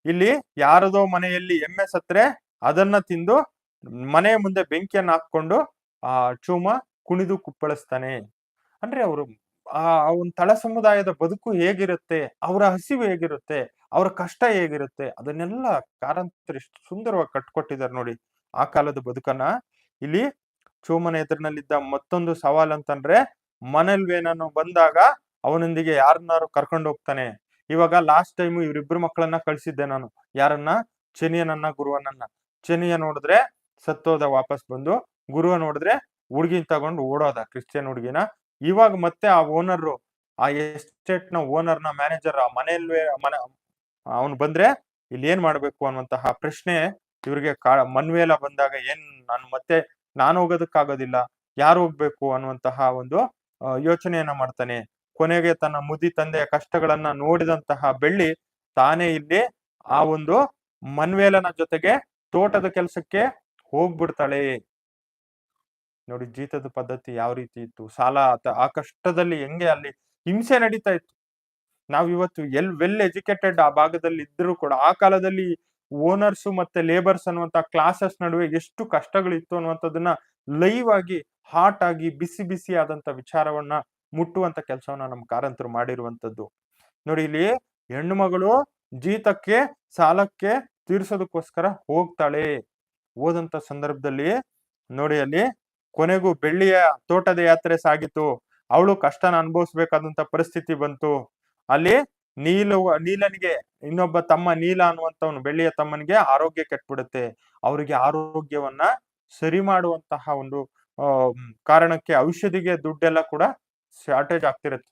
Speaker 1: ಇಲ್ಲಿ ಯಾರದೋ ಮನೆಯಲ್ಲಿ ಎಮ್ಮೆ ಸತ್ರೆ ಅದನ್ನ ತಿಂದು ಮನೆ ಮುಂದೆ ಬೆಂಕಿಯನ್ನ ಹಾಕೊಂಡು ಆ ಚೋಮ ಕುಣಿದು ಕುಪ್ಪಳಿಸ್ತಾನೆ. ಅಂದ್ರೆ ಅವರು ಆ ಒಂದು ತಳ ಸಮುದಾಯದ ಬದುಕು ಹೇಗಿರುತ್ತೆ, ಅವರ ಹಸಿವು ಹೇಗಿರುತ್ತೆ, ಅವರ ಕಷ್ಟ ಹೇಗಿರುತ್ತೆ, ಅದನ್ನೆಲ್ಲ ಕಾರಂತರು ಎಷ್ಟು ಸುಂದರವಾಗಿ ಕಟ್ಕೊಟ್ಟಿದ್ದಾರೆ ನೋಡಿ ಆ ಕಾಲದ ಬದುಕನ್ನ. ಇಲ್ಲಿ ಚೋಮನ ಎದುರಿನಲ್ಲಿದ್ದ ಮತ್ತೊಂದು ಸವಾಲ್ ಅಂತಂದ್ರೆ ಮನಲ್ವೇನನ್ನು ಬಂದಾಗ ಅವನೊಂದಿಗೆ ಯಾರನ್ನಾರು ಕರ್ಕೊಂಡು ಹೋಗ್ತಾನೆ. ಇವಾಗ ಲಾಸ್ಟ್ ಟೈಮ್ ಇವ್ರಿಬ್ರು ಮಕ್ಕಳನ್ನ ಕಳ್ಸಿದ್ದೆ ನಾನು. ಯಾರನ್ನ? ಚೆನಿಯನನ್ನ, ಗುರುವನನ್ನ. ಚೆನಿಯ ನೋಡಿದ್ರೆ ಸತ್ತೋದ ವಾಪಸ್ ಬಂದು, ಗುರುವ ನೋಡಿದ್ರೆ ಹುಡ್ಗಿನ್ ತಗೊಂಡು ಓಡೋದ, ಕ್ರಿಶ್ಚಿಯನ್ ಹುಡುಗಿನ. ಇವಾಗ ಮತ್ತೆ ಆ ಓನರ್ ಆ ಎಸ್ಟೇಟ್ನ ಓನರ್ನ ಮ್ಯಾನೇಜರ್ ಆ ಮನೆಯಲ್ವೇ ಮನೆ, ಅವನು ಬಂದ್ರೆ ಇಲ್ಲಿ ಏನ್ ಮಾಡ್ಬೇಕು ಅನ್ನುವಂತಹ ಪ್ರಶ್ನೆ ಇವ್ರಿಗೆ ಕಾ, ಮನ್ವೇಲ ಬಂದಾಗ ಏನ್ ನಾನು ಮತ್ತೆ, ನಾನು ಹೋಗೋದಕ್ಕಾಗೋದಿಲ್ಲ, ಯಾರು ಹೋಗ್ಬೇಕು ಅನ್ನುವಂತಹ ಒಂದು ಯೋಚನೆಯನ್ನ ಮಾಡ್ತಾನೆ. ಕೊನೆಗೆ ತನ್ನ ಮುದಿ ತಂದೆಯ ಕಷ್ಟಗಳನ್ನ ನೋಡಿದಂತಹ ಬೆಳ್ಳಿ ತಾನೇ ಇಲ್ಲಿ ಆ ಒಂದು ಮನ್ವೇಲನ ಜೊತೆಗೆ ತೋಟದ ಕೆಲಸಕ್ಕೆ ಹೋಗ್ಬಿಡ್ತಾಳೆ. ನೋಡಿ ಜೀತದ ಪದ್ಧತಿ ಯಾವ ರೀತಿ ಇತ್ತು? ಸಾಲ ಆತ- ಆ ಕಷ್ಟದಲ್ಲಿ ಹೆಂಗೆ ಅಲ್ಲಿ ಹಿಂಸೆ ನಡೀತಾ ಇತ್ತು? ನಾವ್ ಇವತ್ತು ಎಲ್ ವೆಲ್ ಎಜುಕೇಟೆಡ್ ಆ ಭಾಗದಲ್ಲಿ ಇದ್ರು ಕೂಡ ಆ ಕಾಲದಲ್ಲಿ ಓನರ್ಸ್ ಮತ್ತೆ ಲೇಬರ್ಸ್ ಅನ್ನುವಂತ ಕ್ಲಾಸಸ್ ನಡುವೆ ಎಷ್ಟು ಕಷ್ಟಗಳಿತ್ತು ಅನ್ನುವಂಥದ್ದನ್ನ ಲೈವ್ ಆಗಿ ಹಾಟ್ ಆಗಿ, ಬಿಸಿ ಬಿಸಿ ಆದಂತ ವಿಚಾರವನ್ನ ಮುಟ್ಟುವಂತ ಕೆಲಸವನ್ನ ನಮ್ಮ ಕಾರಂತರು ಮಾಡಿರುವಂತದ್ದು ನೋಡಿ ಇಲ್ಲಿ ಹೆಣ್ಣು ಮಗಳು ಜೀತಕ್ಕೆ, ಸಾಲಕ್ಕೆ ತೀರ್ಸೋದಕ್ಕೋಸ್ಕರ ಹೋಗ್ತಾಳೆ. ಹೋದಂತ ಸಂದರ್ಭದಲ್ಲಿ ನೋಡಿ ಅಲ್ಲಿ ಕೊನೆಗೂ ಬೆಳ್ಳಿಯ ತೋಟದ ಯಾತ್ರೆ ಸಾಗಿತು. ಅವಳು ಕಷ್ಟನ ಅನುಭವಿಸ್ಬೇಕಾದಂತ ಪರಿಸ್ಥಿತಿ ಬಂತು. ಅಲ್ಲಿ ನೀಲು, ನೀಲನಿಗೆ ಇನ್ನೊಬ್ಬ ತಮ್ಮ ನೀಲ ಅನ್ನುವಂಥವನು, ಬೆಳ್ಳಿಯ ತಮ್ಮನಿಗೆ ಆರೋಗ್ಯ ಕೆಟ್ಬಿಡುತ್ತೆ. ಅವರಿಗೆ ಆರೋಗ್ಯವನ್ನ ಸರಿ ಮಾಡುವಂತಹ ಒಂದು ಕಾರಣಕ್ಕೆ ಔಷಧಿಗೆ ದುಡ್ಡೆಲ್ಲ ಕೂಡ ಶಾರ್ಟೇಜ್ ಆಗ್ತಿರುತ್ತೆ.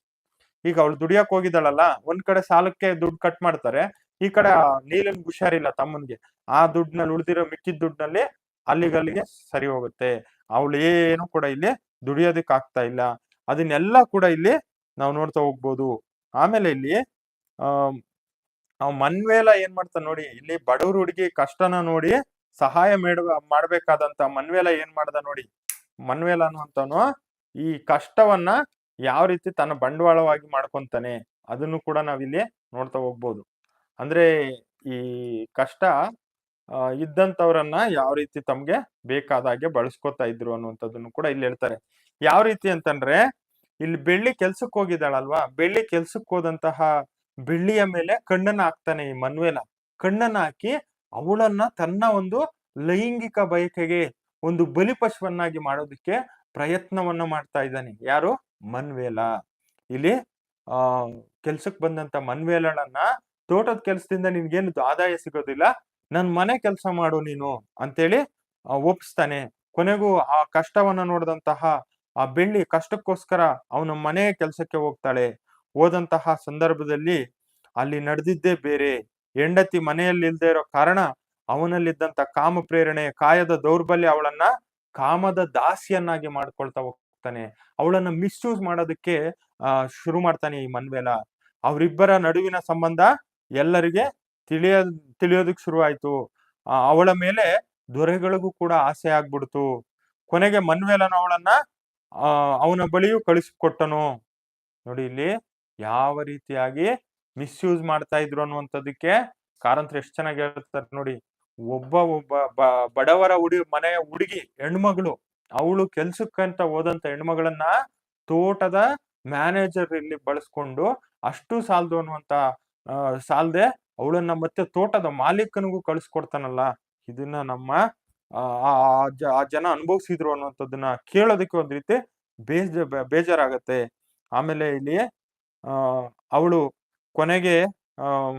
Speaker 1: ಈಗ ಅವಳು ದುಡಿಯಕ್ ಹೋಗಿದ್ದಾಳಲ್ಲ, ಒಂದ್ ಕಡೆ ಸಾಲಕ್ಕೆ ದುಡ್ಡು ಕಟ್ ಮಾಡ್ತಾರೆ, ಈ ಕಡೆ ನೀಲನ್ ಹುಷಾರಿಲ್ಲ ತಮ್ಮನ್ಗೆ. ಆ ದುಡ್ಡಿನಲ್ಲಿ ಉಳಿದಿರೋ ಮಿಕ್ಕಿದ ದುಡ್ಡಿನಲ್ಲಿ ಅಲ್ಲಿಗಲ್ಲಿಗೆ ಸರಿ ಹೋಗುತ್ತೆ. ಅವಳು ಏನು ಕೂಡ ಇಲ್ಲಿ ದುಡಿಯೋದಕ್ಕೆ ಆಗ್ತಾ ಇಲ್ಲ. ಅದನ್ನೆಲ್ಲ ಕೂಡ ಇಲ್ಲಿ ನಾವು ನೋಡ್ತಾ ಹೋಗ್ಬೋದು. ಆಮೇಲೆ ಇಲ್ಲಿ, ಆ ಮನ್ವೇಲ ಏನ್ ಮಾಡ್ತಾನೆ ನೋಡಿ, ಇಲ್ಲಿ ಬಡವ್ರ ಹುಡುಗಿ ಕಷ್ಟನ ನೋಡಿ ಸಹಾಯ ಮೇಡ ಮಾಡ್ಬೇಕಾದಂತ ಮನ್ವೇಲ ಏನ್ ಮಾಡ್ದ ನೋಡಿ, ಮನ್ವೇಲ ಅನ್ನುವಂತನು ಈ ಕಷ್ಟವನ್ನ ಯಾವ ರೀತಿ ತನ್ನ ಬಂಡವಾಳವಾಗಿ ಮಾಡ್ಕೊಂತಾನೆ ಅದನ್ನು ಕೂಡ ನಾವಿಲ್ಲಿ ನೋಡ್ತಾ ಹೋಗ್ಬೋದು. ಅಂದ್ರೆ ಈ ಕಷ್ಟ ಆ, ಇದ್ದಂತವ್ರನ್ನ ಯಾವ ರೀತಿ ತಮ್ಗೆ ಬೇಕಾದ ಹಾಗೆ ಬಳಸ್ಕೊತಾ ಇದ್ರು ಅನ್ನುವಂಥದ್ದನ್ನು ಕೂಡ ಇಲ್ಲಿ ಹೇಳ್ತಾರೆ. ಯಾವ ರೀತಿ ಅಂತಂದ್ರೆ ಇಲ್ಲಿ ಬೆಳ್ಳಿ ಕೆಲ್ಸಕ್ಕೆ ಹೋಗಿದ್ದಾಳಲ್ವಾ? ಬೆಳ್ಳಿ ಕೆಲ್ಸಕ್ಕೆ ಹೋದಂತಹ ಬೆಳ್ಳಿಯ ಮೇಲೆ ಕಣ್ಣನ್ನ ಹಾಕ್ತಾನೆ ಈ ಮನ್ವೇಲ ಕಣ್ಣನ್ನ ಹಾಕಿ ಅವಳನ್ನ ತನ್ನ ಒಂದು ಲೈಂಗಿಕ ಬಯಕೆಗೆ ಒಂದು ಬಲಿಪಶುವನ್ನಾಗಿ ಮಾಡೋದಕ್ಕೆ ಪ್ರಯತ್ನವನ್ನ ಮಾಡ್ತಾ ಇದ್ದಾನೆ. ಯಾರು? ಮನ್ವೇಲ. ಇಲ್ಲಿ ಆ ಕೆಲ್ಸಕ್ಕೆ ಬಂದಂತ ಮನ್ವೇಲನನ್ನ ತೋಟದ ಕೆಲ್ಸದಿಂದ ನಿನ್ಗೇನು ಆದಾಯ ಸಿಗೋದಿಲ್ಲ. ನನ್ ಮನೆ ಕೆಲಸ ಮಾಡು ನೀನು ಅಂತೇಳಿ ಒಪ್ಪಿಸ್ತಾನೆ ಕೊನೆಗೂ ಆ ಕಷ್ಟವನ್ನ ನೋಡಿದಂತಹ ಆ ಬೆಳ್ಳಿ ಕಷ್ಟಕ್ಕೋಸ್ಕರ ಅವನ ಮನೆ ಕೆಲಸಕ್ಕೆ ಹೋಗ್ತಾಳೆ. ಹೋದಂತಹ ಸಂದರ್ಭದಲ್ಲಿ ಅಲ್ಲಿ ನಡೆದಿದ್ದೇ ಬೇರೆ. ಹೆಂಡತಿ ಮನೆಯಲ್ಲಿ ಇಲ್ದೇ ಇರೋ ಕಾರಣ ಅವನಲ್ಲಿದ್ದಂತ ಕಾಮ ಪ್ರೇರಣೆ, ಕಾಯದ ದೌರ್ಬಲ್ಯ ಅವಳನ್ನ ಕಾಮದ ದಾಸಿಯನ್ನಾಗಿ ಮಾಡ್ಕೊಳ್ತಾ ಹೋಗ್ತಾನೆ. ಅವಳನ್ನ ಮಿಸ್ಯೂಸ್ ಮಾಡೋದಕ್ಕೆ ಶುರು ಮಾಡ್ತಾನೆ ಈ ಮನ್ವೇಲ. ಅವರಿಬ್ಬರ ನಡುವಿನ ಸಂಬಂಧ ಎಲ್ಲರಿಗೆ ತಿಳಿಯ ತಿಳಿಯೋದಕ್ ಶುರುವಾಯಿತು. ಅವಳ ಮೇಲೆ ದೊರೆಗಳಿಗೂ ಕೂಡ ಆಸೆ ಆಗ್ಬಿಡ್ತು. ಕೊನೆಗೆ ಮನ್ವೇಲನ ಅವಳನ್ನ ಅವನ ಬಳಿಯೂ ಕಳಿಸಿಕೊಟ್ಟನು. ನೋಡಿ ಇಲ್ಲಿ ಯಾವ ರೀತಿಯಾಗಿ ಮಿಸ್ಯೂಸ್ ಮಾಡ್ತಾ ಇದ್ರು ಅನ್ನುವಂಥದ್ದಕ್ಕೆ ಕಾರಂತ್ರ ಎಷ್ಟು ಚೆನ್ನಾಗಿ ಹೇಳ್ತಾರೆ ನೋಡಿ. ಒಬ್ಬ ಒಬ್ಬ ಬಡವರ ಹುಡಿ ಮನೆಯ ಹುಡುಗಿ, ಹೆಣ್ಮಗಳು, ಅವಳು ಕೆಲ್ಸಕ್ಕಂತ ಹೋದಂತ ಹೆಣ್ಮಗಳನ್ನ ತೋಟದ ಮ್ಯಾನೇಜರ್ ಇಲ್ಲಿ ಬಳಸ್ಕೊಂಡು ಅಷ್ಟು ಸಾಲದು ಅನ್ನುವಂತ ಸಾಲ್ದೆ ಅವಳನ್ನ ಮತ್ತೆ ತೋಟದ ಮಾಲೀಕನಿಗೂ ಕಳಿಸ್ಕೊಡ್ತಾನಲ್ಲ, ಇದನ್ನ ನಮ್ಮ, ಆ ಜನ ಅನುಭವಿಸಿದ್ರು ಅನ್ನುವಂಥದ್ದನ್ನ ಕೇಳೋದಕ್ಕೆ ಒಂದ್ ರೀತಿ ಬೇಜ ಬೇಜಾರಾಗತ್ತೆ. ಆಮೇಲೆ ಇಲ್ಲಿ, ಆ, ಅವಳು ಕೊನೆಗೆ, ಆ,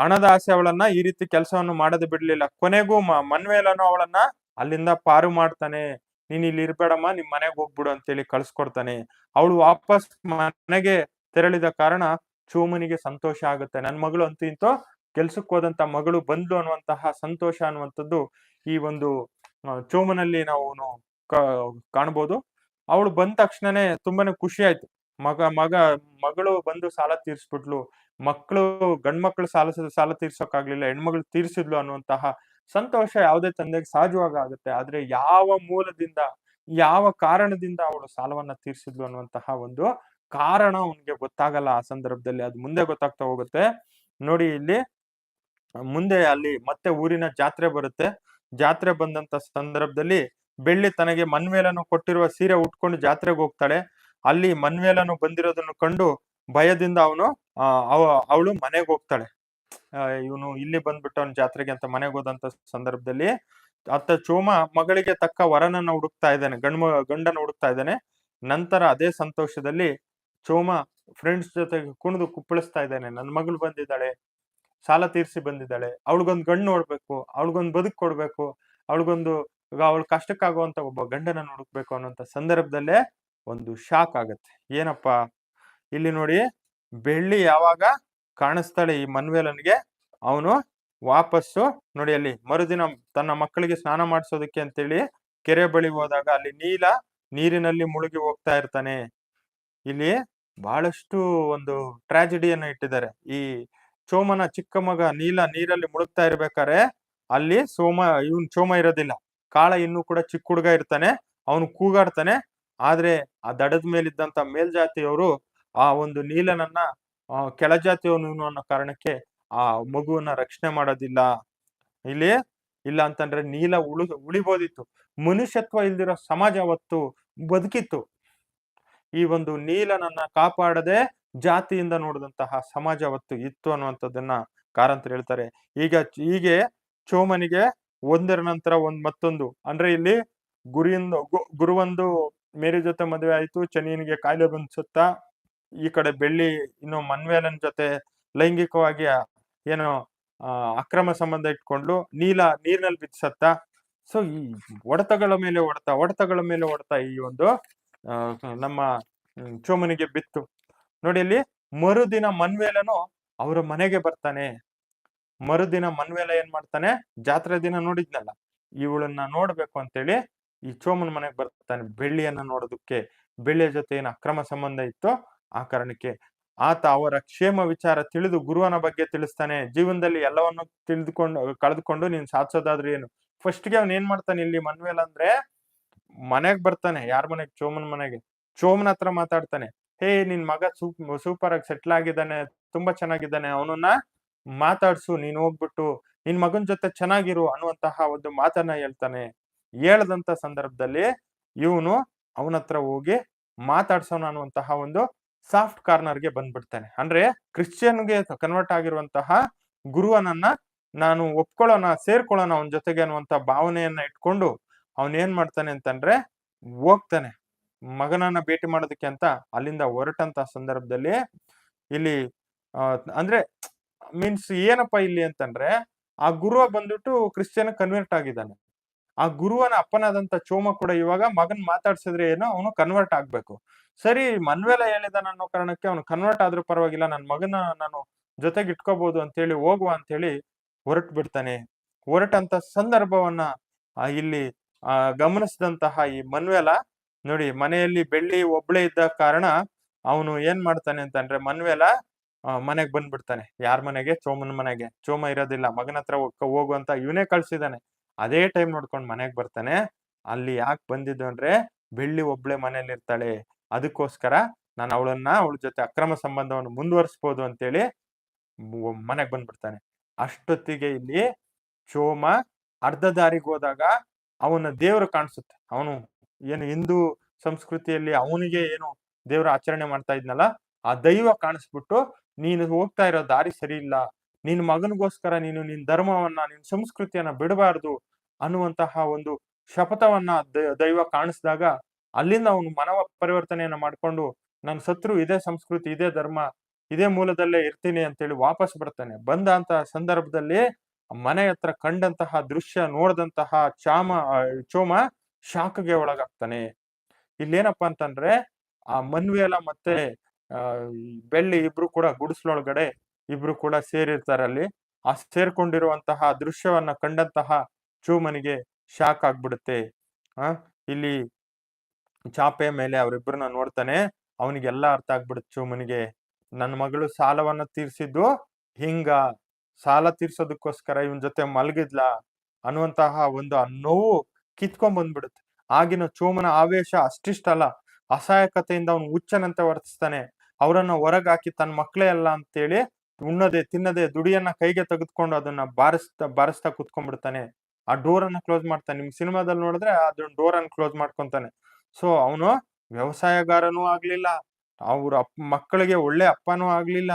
Speaker 1: ಹಣದ ಆಸೆ ಅವಳನ್ನ ಈ ರೀತಿ ಕೆಲಸವನ್ನು ಮಾಡದೆ ಬಿಡ್ಲಿಲ್ಲ. ಕೊನೆಗೂ ಮನ್ವೇಲನು ಅವಳನ್ನ ಅಲ್ಲಿಂದ ಪಾರು ಮಾಡ್ತಾನೆ. ನೀನ್ ಇಲ್ಲಿ ಇರ್ಬೇಡಮ್ಮ, ನಿಮ್ ಮನೆಗೆ ಹೋಗ್ಬಿಡು ಅಂತೇಳಿ ಕಳ್ಸ್ಕೊಡ್ತಾನೆ. ಅವಳು ವಾಪಸ್ ಮನೆಗೆ ತೆರಳಿದ ಕಾರಣ ಚೋಮನಿಗೆ ಸಂತೋಷ ಆಗುತ್ತೆ. ನನ್ನ ಮಗಳು ಅಂತೂ ಇಂತೋ ಕೆಲ್ಸಕ್ಕೆ ಹೋದಂತ ಮಗಳು ಬಂದ್ಲು ಅನ್ನುವಂತಹ ಸಂತೋಷ ಅನ್ನುವಂಥದ್ದು ಈ ಒಂದು ಚೋಮನಲ್ಲಿ ನಾವು ಕಾಣ್ಬೋದು. ಅವಳು ಬಂದ ತಕ್ಷಣನೇ ತುಂಬಾನೇ ಖುಷಿ ಆಯ್ತು. ಮಗ ಮಗ, ಮಗಳು ಬಂದು ಸಾಲ ತೀರ್ಸ್ಬಿಟ್ಲು. ಮಕ್ಕಳು, ಗಂಡ್ಮಕ್ಳು ಸಾಲ ಸಾಲ ತೀರ್ಸೋಕಾಗ್ಲಿಲ್ಲ ಹೆಣ್ಮಗಳು ತೀರ್ಸಿದ್ಲು ಅನ್ನುವಂತಹ ಸಂತೋಷ ಯಾವುದೇ ತಂದೆಗೆ ಸಹಜವಾಗ ಆಗುತ್ತೆ. ಆದ್ರೆ ಯಾವ ಮೂಲದಿಂದ, ಯಾವ ಕಾರಣದಿಂದ ಅವಳು ಸಾಲವನ್ನ ತೀರ್ಸಿದ್ಲು ಅನ್ನುವಂತಹ ಒಂದು ಕಾರಣ ಅವನಿಗೆ ಗೊತ್ತಾಗಲ್ಲ ಆ ಸಂದರ್ಭದಲ್ಲಿ. ಅದು ಮುಂದೆ ಗೊತ್ತಾಗ್ತಾ ಹೋಗುತ್ತೆ. ನೋಡಿ ಇಲ್ಲಿ, ಮುಂದೆ ಅಲ್ಲಿ ಮತ್ತೆ ಊರಿನ ಜಾತ್ರೆ ಬರುತ್ತೆ. ಜಾತ್ರೆ ಬಂದಂತ ಸಂದರ್ಭದಲ್ಲಿ ಬೆಳ್ಳಿ ತನಗೆ ಮನ್ವೇಲನು ಕೊಟ್ಟಿರುವ ಸೀರೆ ಉಟ್ಕೊಂಡು ಜಾತ್ರೆಗೆ ಹೋಗ್ತಾಳೆ. ಅಲ್ಲಿ ಮನ್ವೇಲನು ಬಂದಿರೋದನ್ನು ಕಂಡು ಭಯದಿಂದ ಅವನು ಅವ, ಅವಳು ಮನೆಗೆ ಹೋಗ್ತಾಳೆ. ಇವನು ಇಲ್ಲಿ ಬಂದ್ಬಿಟ್ಟು ಅವನ ಜಾತ್ರೆಗೆ ಅಂತ ಮನೆಗೆ ಹೋದಂತ ಸಂದರ್ಭದಲ್ಲಿ ಅತ್ತ ಚೋಮ ಮಗಳಿಗೆ ತಕ್ಕ ವರನನ್ನ ಹುಡುಕ್ತಾ ಇದ್ದಾನೆ. ಗಂಡ ಗಂಡನ ಹುಡುಕ್ತಾ ಇದ್ದಾನೆ. ನಂತರ ಅದೇ ಸಂತೋಷದಲ್ಲಿ ಚೋಮ ಫ್ರೆಂಡ್ಸ್ ಜೊತೆಗೆ ಕುಣಿದು ಕುಪ್ಪಳಿಸ್ತಾ ಇದ್ದಾನೆ. ನನ್ನ ಮಗಳು ಬಂದಿದ್ದಾಳೆ. ಸಾಲ ತೀರಿಸಿ ಬಂದಿದ್ದಾಳೆ. ಅವಳಿಗೊಂದು ಗಂಡು ನೋಡ್ಬೇಕು, ಅವಳಿಗೊಂದು ಬದುಕು ಕೊಡ್ಬೇಕು, ಅವಳಿಗೊಂದು ಅವಳ ಕಷ್ಟಕ್ಕಾಗುವಂತ ಒಬ್ಬ ಗಂಡನ ಹುಡುಕ್ಬೇಕು ಅನ್ನೋಂಥ ಸಂದರ್ಭದಲ್ಲೇ ಒಂದು ಶಾಕ್ ಆಗತ್ತೆ. ಏನಪ್ಪಾ? ಇಲ್ಲಿ ನೋಡಿ, ಬೆಳ್ಳಿ ಯಾವಾಗ ಕಾಣಿಸ್ತಾಳೆ ಈ ಮನ್ವೇಲನ್ಗೆ? ಅವನು ವಾಪಸ್ಸು, ನೋಡಿ ಅಲ್ಲಿ ಮರುದಿನ ತನ್ನ ಮಕ್ಕಳಿಗೆ ಸ್ನಾನ ಮಾಡಿಸೋದಕ್ಕೆ ಅಂತೇಳಿ ಕೆರೆ ಬಳಿ ಹೋದಾಗ ಅಲ್ಲಿ ನೀಲ ನೀರಿನಲ್ಲಿ ಮುಳುಗಿ ಹೋಗ್ತಾ ಇರ್ತಾನೆ. ಇಲ್ಲಿ ಬಹಳಷ್ಟು ಒಂದು ಟ್ರಾಜಿಡಿಯನ್ನು ಇಟ್ಟಿದ್ದಾರೆ. ಈ ಚೋಮನ ಚಿಕ್ಕ ಮಗ ನೀಲ ನೀರಲ್ಲಿ ಮುಳುಗ್ತಾ ಇರ್ಬೇಕಾರೆ ಅಲ್ಲಿ ಸೋಮ, ಇವನ್ ಚೋಮ ಇರೋದಿಲ್ಲ. ಕಾಳ ಇನ್ನೂ ಕೂಡ ಚಿಕ್ಕ ಹುಡುಗ ಇರ್ತಾನೆ, ಅವನು ಕೂಗಾಡ್ತಾನೆ. ಆದ್ರೆ ಆ ದಡದ ಮೇಲಿದ್ದಂತ ಮೇಲ್ಜಾತಿಯವರು ಆ ಒಂದು ನೀಲನನ್ನ ಕೆಳಜಾತಿಯವನು ಅನ್ನೋ ಕಾರಣಕ್ಕೆ ಆ ಮಗುವನ್ನ ರಕ್ಷಣೆ ಮಾಡೋದಿಲ್ಲ. ಇಲ್ಲಿ ಇಲ್ಲ ಅಂತಂದ್ರೆ ನೀಲ ಉಳು, ಉಳಿಬೋದಿತ್ತು. ಮನುಷ್ಯತ್ವ ಇಲ್ದಿರೋ ಸಮಾಜ ಅವತ್ತು ಬದುಕಿತ್ತು. ಈ ಒಂದು ನೀಲನನ್ನ ಕಾಪಾಡದೆ ಜಾತಿಯಿಂದ ನೋಡಿದಂತಹ ಸಮಾಜ ಅವತ್ತು ಇತ್ತು ಅನ್ನುವಂಥದ್ದನ್ನ ಕಾರಂತರು ಹೇಳ್ತಾರೆ. ಈಗ ಹೀಗೆ ಚೋಮನಿಗೆ ಒಂದರ ನಂತರ ಒಂದ್ ಮತ್ತೊಂದು. ಅಂದ್ರೆ ಇಲ್ಲಿ ಗುರಿಯಿಂದ ಗುರುವೊಂದು ಮೇರಿ ಜೊತೆ ಮದುವೆ ಆಯ್ತು, ಚನಿಯನಿಗೆ ಕಾಯಿಲೆ ಬಂದ್ಸುತ್ತ, ಈ ಕಡೆ ಬೆಳ್ಳಿ ಇನ್ನು ಮನ್ವೇಲನ್ ಜೊತೆ ಲೈಂಗಿಕವಾಗಿ ಏನು ಅಕ್ರಮ ಸಂಬಂಧ ಇಟ್ಕೊಂಡು ನೀಲ ನೀರಿನಲ್ಲಿ ಬಿತ್ಸತ್ತ ಸೊ ಈ ಒಡೆತಗಳ ಮೇಲೆ ಒಡತ, ಒಡೆತಗಳ ಮೇಲೆ ಒಡತ ಈ ಒಂದು ನಮ್ಮ ಚೋಮನಿಗೆ ಬಿತ್ತು. ನೋಡಿ ಅಲ್ಲಿ ಮರುದಿನ ಮನ್ವೇಲನು ಅವರ ಮನೆಗೆ ಬರ್ತಾನೆ. ಮರುದಿನ ಮನ್ವೇಲ ಏನ್ ಮಾಡ್ತಾನೆ? ಜಾತ್ರೆ ದಿನ ನೋಡಿದ್ನಲ್ಲ, ಇವಳನ್ನ ನೋಡ್ಬೇಕು ಅಂತೇಳಿ ಈ ಚೋಮನ್ ಮನೆಗೆ ಬರ್ತಾನೆ. ಬೆಳ್ಳಿಯನ್ನ ನೋಡೋದಕ್ಕೆ, ಬೆಳ್ಳಿಯ ಜೊತೆ ಏನು ಅಕ್ರಮ ಸಂಬಂಧ ಇತ್ತು ಆ ಕಾರಣಕ್ಕೆ ಆತ ಅವರ ಕ್ಷೇಮ ವಿಚಾರ ತಿಳಿದು ಗುರುವನ ಬಗ್ಗೆ ತಿಳಿಸ್ತಾನೆ. ಜೀವನದಲ್ಲಿ ಎಲ್ಲವನ್ನು ತಿಳಿದುಕೊಂಡು, ಕಳೆದುಕೊಂಡು ನೀನ್ ಸಾಧಿಸೋದಾದ್ರೆ ಏನು? ಫಸ್ಟ್ಗೆ ಅವ್ನ್ ಏನ್ ಮಾಡ್ತಾನೆ ಇಲ್ಲಿ ಮನ್ವೇಲ ಅಂದ್ರೆ ಮನೆಗ್ ಬರ್ತಾನೆ, ಯಾರ ಮನೆಗ್? ಚೋಮನ್ ಮನೆಗೆ. ಚೋಮನ್ ಹತ್ರ ಮಾತಾಡ್ತಾನೆ, ಹೇ, ನಿನ್ ಮಗ ಸೂಪ್ ಸೂಪರ್ ಆಗಿ ಸೆಟ್ಲ್ ಆಗಿದ್ದಾನೆ, ತುಂಬಾ ಚೆನ್ನಾಗಿದ್ದಾನೆ, ಅವನನ್ನ ಮಾತಾಡ್ಸು, ನೀನ್ ಹೋಗ್ಬಿಟ್ಟು, ನಿನ್ ಮಗನ್ ಜೊತೆ ಚೆನ್ನಾಗಿರು ಅನ್ನುವಂತಹ ಒಂದು ಮಾತನ್ನ ಹೇಳ್ತಾನೆ. ಹೇಳದಂತ ಸಂದರ್ಭದಲ್ಲಿ ಇವನು ಅವನ ಹತ್ರ ಹೋಗಿ ಮಾತಾಡ್ಸೋಣ ಅನ್ನುವಂತಹ ಒಂದು ಸಾಫ್ಟ್ ಕಾರ್ನರ್ಗೆ ಬಂದ್ಬಿಡ್ತಾನೆ. ಅಂದ್ರೆ ಕ್ರಿಶ್ಚಿಯನ್ಗೆ ಕನ್ವರ್ಟ್ ಆಗಿರುವಂತಹ ಗುರುವನನ್ನ ನಾನು ಒಪ್ಕೊಳ್ಳೋಣ, ಸೇರ್ಕೊಳ್ಳೋಣ ಅವನ ಜೊತೆಗೆ ಅನ್ನುವಂತ ಭಾವನೆಯನ್ನ ಇಟ್ಕೊಂಡು ಅವನ್ ಏನ್ ಮಾಡ್ತಾನೆ ಅಂತಂದ್ರೆ ಹೋಗ್ತಾನೆ. ಮಗನನ್ನ ಭೇಟಿ ಮಾಡೋದಕ್ಕೆ ಅಂತ ಅಲ್ಲಿಂದ ಹೊರಟಂತ ಸಂದರ್ಭದಲ್ಲಿ ಇಲ್ಲಿ ಅಂದ್ರೆ ಮೀನ್ಸ್ ಏನಪ್ಪಾ ಇಲ್ಲಿ ಅಂತಂದ್ರೆ ಆ ಗುರುವ ಬಂದ್ಬಿಟ್ಟು ಕ್ರಿಶ್ಚಿಯನ್ ಕನ್ವರ್ಟ್ ಆಗಿದ್ದಾನೆ. ಆ ಗುರುವನ ಅಪ್ಪನಾದಂತ ಚೋಮ ಕೂಡ ಇವಾಗ ಮಗನ್ ಮಾತಾಡ್ಸಿದ್ರೆ ಏನೋ ಅವನು ಕನ್ವರ್ಟ್ ಆಗ್ಬೇಕು. ಸರಿ, ಮನ್ವೆಲ ಹೇಳಿದಾನ ಅನ್ನೋ ಕಾರಣಕ್ಕೆ ಅವನು ಕನ್ವರ್ಟ್ ಆದ್ರೂ ಪರವಾಗಿಲ್ಲ ನನ್ನ ಮಗನ ನಾನು ಜೊತೆಗೆ ಇಟ್ಕೋಬಹುದು ಅಂತೇಳಿ ಹೋಗುವ ಅಂತ ಹೇಳಿ ಹೊರಟು ಬಿಡ್ತಾನೆ ಹೊರಟಂತ ಸಂದರ್ಭವನ್ನ ಇಲ್ಲಿ ಆ, ಗಮನಿಸಿದಂತಹ ಈ ಮನ್ವೆಲ ನೋಡಿ, ಮನೆಯಲ್ಲಿ ಬೆಳ್ಳಿ ಒಬ್ಳೆ ಇದ್ದ ಕಾರಣ ಅವನು ಏನ್ ಮಾಡ್ತಾನೆ ಅಂತಂದ್ರೆ ಮನ್ವೆಲ ಮನೆಗ್ ಬಂದ್ಬಿಡ್ತಾನೆ. ಯಾರ ಮನೆಗೆ? ಚೋಮನ್ ಮನೆಗೆ. ಚೋಮ ಇರೋದಿಲ್ಲ. ಮಗನ ಹತ್ರ ಹೋಗುವಂತ ಹೋಗು ಇವನೇ ಕಳ್ಸಿದಾನೆ ಅದೇ ಟೈಮ್ ನೋಡ್ಕೊಂಡ್ ಮನೆಗ್ ಬರ್ತಾನೆ. ಅಲ್ಲಿ ಯಾಕೆ ಬಂದಿದ್ದು ಅಂದ್ರೆ, ಬೆಳ್ಳಿ ಒಬ್ಳೆ ಮನೇಲಿ ಇರ್ತಾಳೆ. ಅದಕ್ಕೋಸ್ಕರ ನಾನು ಅವಳನ್ನ ಅವಳ ಜೊತೆ ಅಕ್ರಮ ಸಂಬಂಧವನ್ನು ಮುಂದುವರಿಸ್ಬೋದು ಅಂತೇಳಿ ಮನೆಗ್ ಬಂದ್ಬಿಡ್ತಾನೆ. ಅಷ್ಟೊತ್ತಿಗೆ ಇಲ್ಲಿ ಚೋಮ ಅರ್ಧ ದಾರಿಗೆ ಹೋದಾಗ ಅವನ ದೇವರು ಕಾಣಿಸುತ್ತೆ. ಅವನು ಏನು ಹಿಂದೂ ಸಂಸ್ಕೃತಿಯಲ್ಲಿ ಅವನಿಗೆ ಏನು ದೇವರ ಆಚರಣೆ ಮಾಡ್ತಾ ಇದ್ನಲ್ಲ, ಆ ದೈವ ಕಾಣಿಸ್ಬಿಟ್ಟು ನೀನು ಹೋಗ್ತಾ ಇರೋ ದಾರಿ ಸರಿ ಇಲ್ಲ, ನಿನ್ ಮಗನಿಗೋಸ್ಕರ ನೀನು ನಿನ್ ಧರ್ಮವನ್ನ, ನಿನ್ ಸಂಸ್ಕೃತಿಯನ್ನ ಬಿಡಬಾರ್ದು ಅನ್ನುವಂತಹ ಒಂದು ಶಪಥವನ್ನ ದೈವ ಕಾಣಿಸಿದಾಗ ಅಲ್ಲಿಂದ ಅವನು ಮನವ ಪರಿವರ್ತನೆಯನ್ನ ಮಾಡ್ಕೊಂಡು ನನ್ನ ಶತ್ರು ಇದೇ ಸಂಸ್ಕೃತಿ, ಇದೇ ಧರ್ಮ, ಇದೇ ಮೂಲದಲ್ಲೇ ಇರ್ತೀನಿ ಅಂತೇಳಿ ವಾಪಸ್ ಬರ್ತಾನೆ. ಬಂದ ಅಂತ ಸಂದರ್ಭದಲ್ಲಿ ಮನೆ ಹತ್ರ ಕಂಡಂತಹ ದೃಶ್ಯ, ನೋಡಿದಂತಹ ಚಾಮ ಚೋಮ ಶಾಖಗೆ ಒಳಗಾಗ್ತಾನೆ. ಇಲ್ಲೇನಪ್ಪಾ ಅಂತಂದ್ರೆ, ಆ ಮನ್ವೇಲ ಮತ್ತೆ ಬೆಳ್ಳಿ ಇಬ್ರು ಕೂಡ ಗುಡಿಸ್ಲೊಳಗಡೆ ಇಬ್ರು ಕೂಡ ಸೇರಿರ್ತಾರೆ ಅಲ್ಲಿ. ಆ ಸೇರ್ಕೊಂಡಿರುವಂತಹ ದೃಶ್ಯವನ್ನ ಕಂಡಂತಹ ಚೋಮನಿಗೆ ಶಾಕ್ ಆಗ್ಬಿಡುತ್ತೆ. ಆ, ಇಲ್ಲಿ ಚಾಪೆ ಮೇಲೆ ಅವರಿಬ್ಬರನ್ನ ನೋಡ್ತಾನೆ. ಅವನಿಗೆಲ್ಲ ಅರ್ಥ ಆಗ್ಬಿಡುತ್ತೆ ಚೋಮನಿಗೆ. ನನ್ನ ಮಗಳು ಸಾಲವನ್ನ ತೀರ್ಸಿದ್ದು ಹಿಂಗ ಸಾಲ ತೀರ್ಸೋದಕ್ಕೋಸ್ಕರ ಇವನ್ ಜೊತೆ ಮಲಗಿದ್ಲ ಅನ್ನುವಂತಹ ಒಂದು ನೋವು ಕಿತ್ಕೊಂಡ್ ಬಂದ್ಬಿಡುತ್ತೆ. ಆಗಿನ ಚೋಮನ ಆವೇಶ ಅಷ್ಟಿಷ್ಟಲ್ಲ. ಅಸಹಾಯಕತೆಯಿಂದ ಅವನು ಹುಚ್ಚನಂತೆ ವರ್ತಿಸ್ತಾನೆ. ಅವರನ್ನ ಹೊರಗ್ ಹಾಕಿ ತನ್ನ ಮಕ್ಳೇ ಅಲ್ಲ ಅಂತೇಳಿ ಉಣ್ಣದೆ, ತಿನ್ನದೆ, ದುಡಿಯನ್ನ ಕೈಗೆ ತೆಗೆದುಕೊಂಡು ಅದನ್ನ ಬಾರಿಸ್ತಾ ಬಾರಿಸ್ತಾ ಕುತ್ಕೊಂಡ್ಬಿಡ್ತಾನೆ. ಆ ಡೋರ್ ಅನ್ನ ಕ್ಲೋಸ್ ಮಾಡ್ತಾನೆ. ನಿಮ್ ಸಿನಿಮಾದಲ್ಲಿ ನೋಡಿದ್ರೆ ಅದನ್ನ ಡೋರ್ ಅನ್ನ ಕ್ಲೋಸ್ ಮಾಡ್ಕೊಂತಾನೆ. ಸೊ ಅವನು ವ್ಯವಸಾಯಗಾರನೂ ಆಗ್ಲಿಲ್ಲ. ಅವ್ರ ಅಪ್ ಮಕ್ಕಳಿಗೆ ಒಳ್ಳೆ ಅಪ್ಪನೂ ಆಗ್ಲಿಲ್ಲ.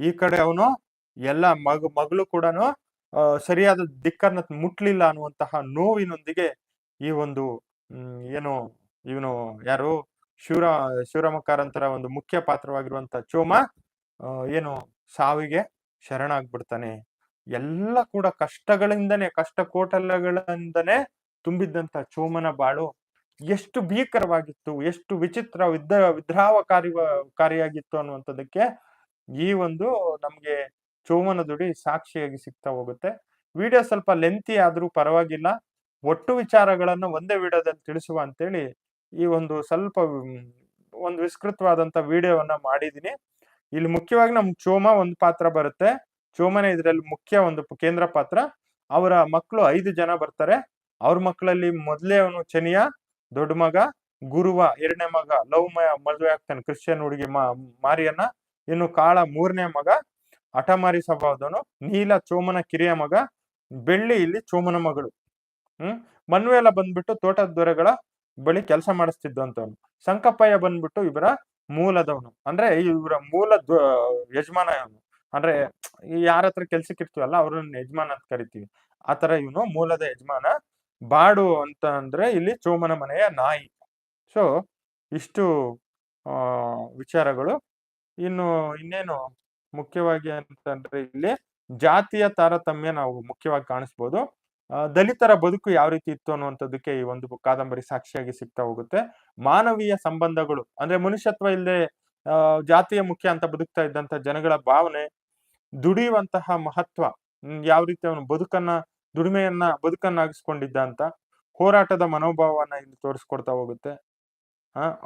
Speaker 1: ಈ ಕಡೆ ಅವನು ಎಲ್ಲ ಮಗ, ಮಗಳು ಕೂಡ ಸರಿಯಾದ ದಿಕ್ಕನ್ನ ಮುಟ್ಲಿಲ್ಲ ಅನ್ನುವಂತಹ ನೋವಿನೊಂದಿಗೆ ಈ ಒಂದು ಏನು ಇವನು ಯಾರು? ಶಿವರ ಶಿವರಾಮಕಾರಂತರ ಒಂದು ಮುಖ್ಯ ಪಾತ್ರವಾಗಿರುವಂತ ಚೋಮ ಏನು ಸಾವಿಗೆ ಶರಣಾಗ್ಬಿಡ್ತಾನೆ. ಎಲ್ಲ ಕೂಡ ಕಷ್ಟಗಳಿಂದನೇ, ಕಷ್ಟ ಕೋಟಲಗಳಿಂದನೇ ತುಂಬಿದ್ದಂತ ಚೋಮನ ಬಾಳು ಎಷ್ಟು ಭೀಕರವಾಗಿತ್ತು, ಎಷ್ಟು ವಿಚಿತ್ರ ವಿದ್ರ ವಿದ್ರಾವಕಾರಿ ಕಾರಿಯಾಗಿತ್ತು ಅನ್ನುವಂಥದ್ದಕ್ಕೆ ಈ ಒಂದು ನಮ್ಗೆ ಚೋಮನ ದುಡಿ ಸಾಕ್ಷಿಯಾಗಿ ಸಿಗ್ತಾ ಹೋಗುತ್ತೆ. ವಿಡಿಯೋ ಸ್ವಲ್ಪ ಲೆಂತಿ ಆದ್ರೂ ಪರವಾಗಿಲ್ಲ. ಒಟ್ಟು ವಿಚಾರಗಳನ್ನ ಒಂದೇ ವಿಡಿಯೋದಲ್ಲಿ ತಿಳಿಸುವ ಅಂತೇಳಿ ಈ ಒಂದು ಸ್ವಲ್ಪ ಒಂದು ವಿಸ್ತೃತವಾದಂತ ವಿಡಿಯೋವನ್ನ ಮಾಡಿದೀನಿ ಇಲ್ಲಿ ಮುಖ್ಯವಾಗಿ ನಮ್ ಚೋಮ ಒಂದು ಪಾತ್ರ ಬರುತ್ತೆ. ಚೋಮನೆ ಇದ್ರಲ್ಲಿ ಮುಖ್ಯ ಒಂದು ಕೇಂದ್ರ ಪಾತ್ರ. ಅವರ ಮಕ್ಕಳು ಐದು ಜನ ಬರ್ತಾರೆ. ಅವ್ರ ಮಕ್ಕಳಲ್ಲಿ ಮೊದ್ಲೇ ಅವನು ಚನಿಯ, ದೊಡ್ಡ ಮಗ, ಗುರುವ, ಎರಡನೇ ಮಗ, ಲವ್ ಮದುವೆ ಆಗ್ತಾನೆ ಕ್ರಿಶ್ಚಿಯನ್ ಹುಡುಗಿ ಮಾರಿಯನ್ನ. ಇನ್ನು ಕಾಳ ಮೂರನೇ ಮಗ. ಹಠಮಾರಿ ಸ್ವಭಾವದವನು ನೀಲ ಚೋಮನ ಕಿರಿಯ ಮಗ, ಬೆಳ್ಳಿ ಇಲ್ಲಿ ಚೋಮನ ಮಗಳು. ಹ್ಮ್? ಮನ್ವೇಲ ಬಂದ್ಬಿಟ್ಟು ತೋಟದ ದೊರೆಗಳ ಬಳಿ ಕೆಲಸ ಮಾಡಿಸ್ತಿದ್ದಂತವನು. ಸಂಕಪ್ಪಯ್ಯ ಬಂದ್ಬಿಟ್ಟು ಇವರ ಮೂಲದವನು. ಅಂದ್ರೆ ಇವರ ಮೂಲ ಯಜಮಾನ ಇವನು ಅಂದ್ರೆ ಯಾರ ಹತ್ರ ಕೆಲ್ಸಕ್ಕೆ ಇರ್ತೀವಲ್ಲ, ಅವ್ರನ್ನ ಯಜಮಾನ ಅಂತ ಕರಿತೀವಿ. ಆತರ ಇವನು ಮೂಲದ ಯಜಮಾನ. ಬಾಡು ಅಂತ ಅಂದ್ರೆ ಇಲ್ಲಿ ಚೋಮನ ಮನೆಯ ನಾಯಿ. ಸೊ ಇಷ್ಟು, ಆ, ವಿಚಾರಗಳು. ಇನ್ನು ಇನ್ನೇನು? ಮುಖ್ಯವಾಗಿ ಅಂತಂದ್ರೆ ಇಲ್ಲಿ ಜಾತಿಯ ತಾರತಮ್ಯ ನಾವು ಮುಖ್ಯವಾಗಿ ಕಾಣಿಸ್ಬೋದು. ದಲಿತರ ಬದುಕು ಯಾವ ರೀತಿ ಇತ್ತು ಅನ್ನುವಂಥದ್ದಕ್ಕೆ ಈ ಒಂದು ಕಾದಂಬರಿ ಸಾಕ್ಷಿಯಾಗಿ ಸಿಗ್ತಾ ಹೋಗುತ್ತೆ. ಮಾನವೀಯ ಸಂಬಂಧಗಳು, ಅಂದ್ರೆ ಮನುಷ್ಯತ್ವ ಇಲ್ಲದೆ ಜಾತಿಯ ಮುಖ್ಯ ಅಂತ ಬದುಕ್ತಾ ಇದ್ದಂತ ಜನಗಳ ಭಾವನೆ, ದುಡಿಯುವಂತಹ ಮಹತ್ವ ಯಾವ ರೀತಿ ಅವನು ಬದುಕನ್ನ, ದುಡಿಮೆಯನ್ನ ಬದುಕನ್ನಾಗಿಸ್ಕೊಂಡಿದ್ದ ಅಂತ ಹೋರಾಟದ ಮನೋಭಾವವನ್ನ ಇಲ್ಲಿ ತೋರಿಸ್ಕೊಡ್ತಾ ಹೋಗುತ್ತೆ.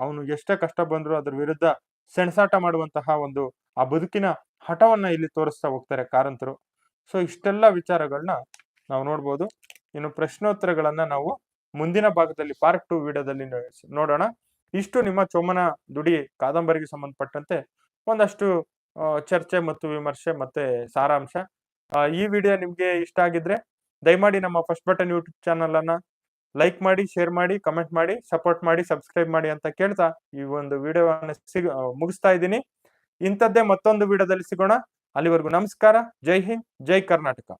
Speaker 1: ಅವನು ಎಷ್ಟೇ ಕಷ್ಟ ಬಂದ್ರು ಅದ್ರ ವಿರುದ್ಧ ಸೆಣಸಾಟ ಮಾಡುವಂತಹ ಒಂದು ಆ ಬದುಕಿನ ಹಠವನ್ನ ಇಲ್ಲಿ ತೋರಿಸ್ತಾ ಹೋಗ್ತಾರೆ ಕಾರಂತರು. ಸೊ ಇಷ್ಟೆಲ್ಲ ವಿಚಾರಗಳನ್ನ ನಾವು ನೋಡ್ಬೋದು. ಇನ್ನು ಪ್ರಶ್ನೋತ್ತರಗಳನ್ನ ನಾವು ಮುಂದಿನ ಭಾಗದಲ್ಲಿ ಪಾರ್ಟ್ ಟು ವಿಡಿಯೋದಲ್ಲಿ ನೋಡೋಣ. ಇಷ್ಟು ನಿಮ್ಮ ಚೋಮನ ದುಡಿ ಕಾದಂಬರಿಗೆ ಸಂಬಂಧಪಟ್ಟಂತೆ ಒಂದಷ್ಟು ಚರ್ಚೆ ಮತ್ತು ವಿಮರ್ಶೆ ಮತ್ತೆ ಸಾರಾಂಶ. ಈ ವಿಡಿಯೋ ನಿಮ್ಗೆ ಇಷ್ಟ ಆಗಿದ್ರೆ ದಯಮಾಡಿ ನಮ್ಮ ಫಸ್ಟ್ ಬಟನ್ ಯೂಟ್ಯೂಬ್ ಚಾನಲ್ ಅನ್ನ ಲೈಕ್ ಮಾಡಿ ಶೇರ್ ಮಾಡಿ ಕಮೆಂಟ್ ಮಾಡಿ ಸಪೋರ್ಟ್ ಮಾಡಿ ಸಬ್ಸ್ಕ್ರೈಬ್ ಮಾಡಿ ಅಂತ ಕೇಳ್ತಾ ಈ ಒಂದು ವಿಡಿಯೋವನ್ನು ಸಿಗ, ಮುಗಿಸ್ತಾ ಇದ್ದೀನಿ. ಇಂಥದ್ದೇ ಮತ್ತೊಂದು ವಿಡಿಯೋದಲ್ಲಿ ಸಿಗೋಣ. ಅಲ್ಲಿವರೆಗೂ ನಮಸ್ಕಾರ. ಜೈ ಹಿಂದ್ ಜೈ ಕರ್ನಾಟಕ.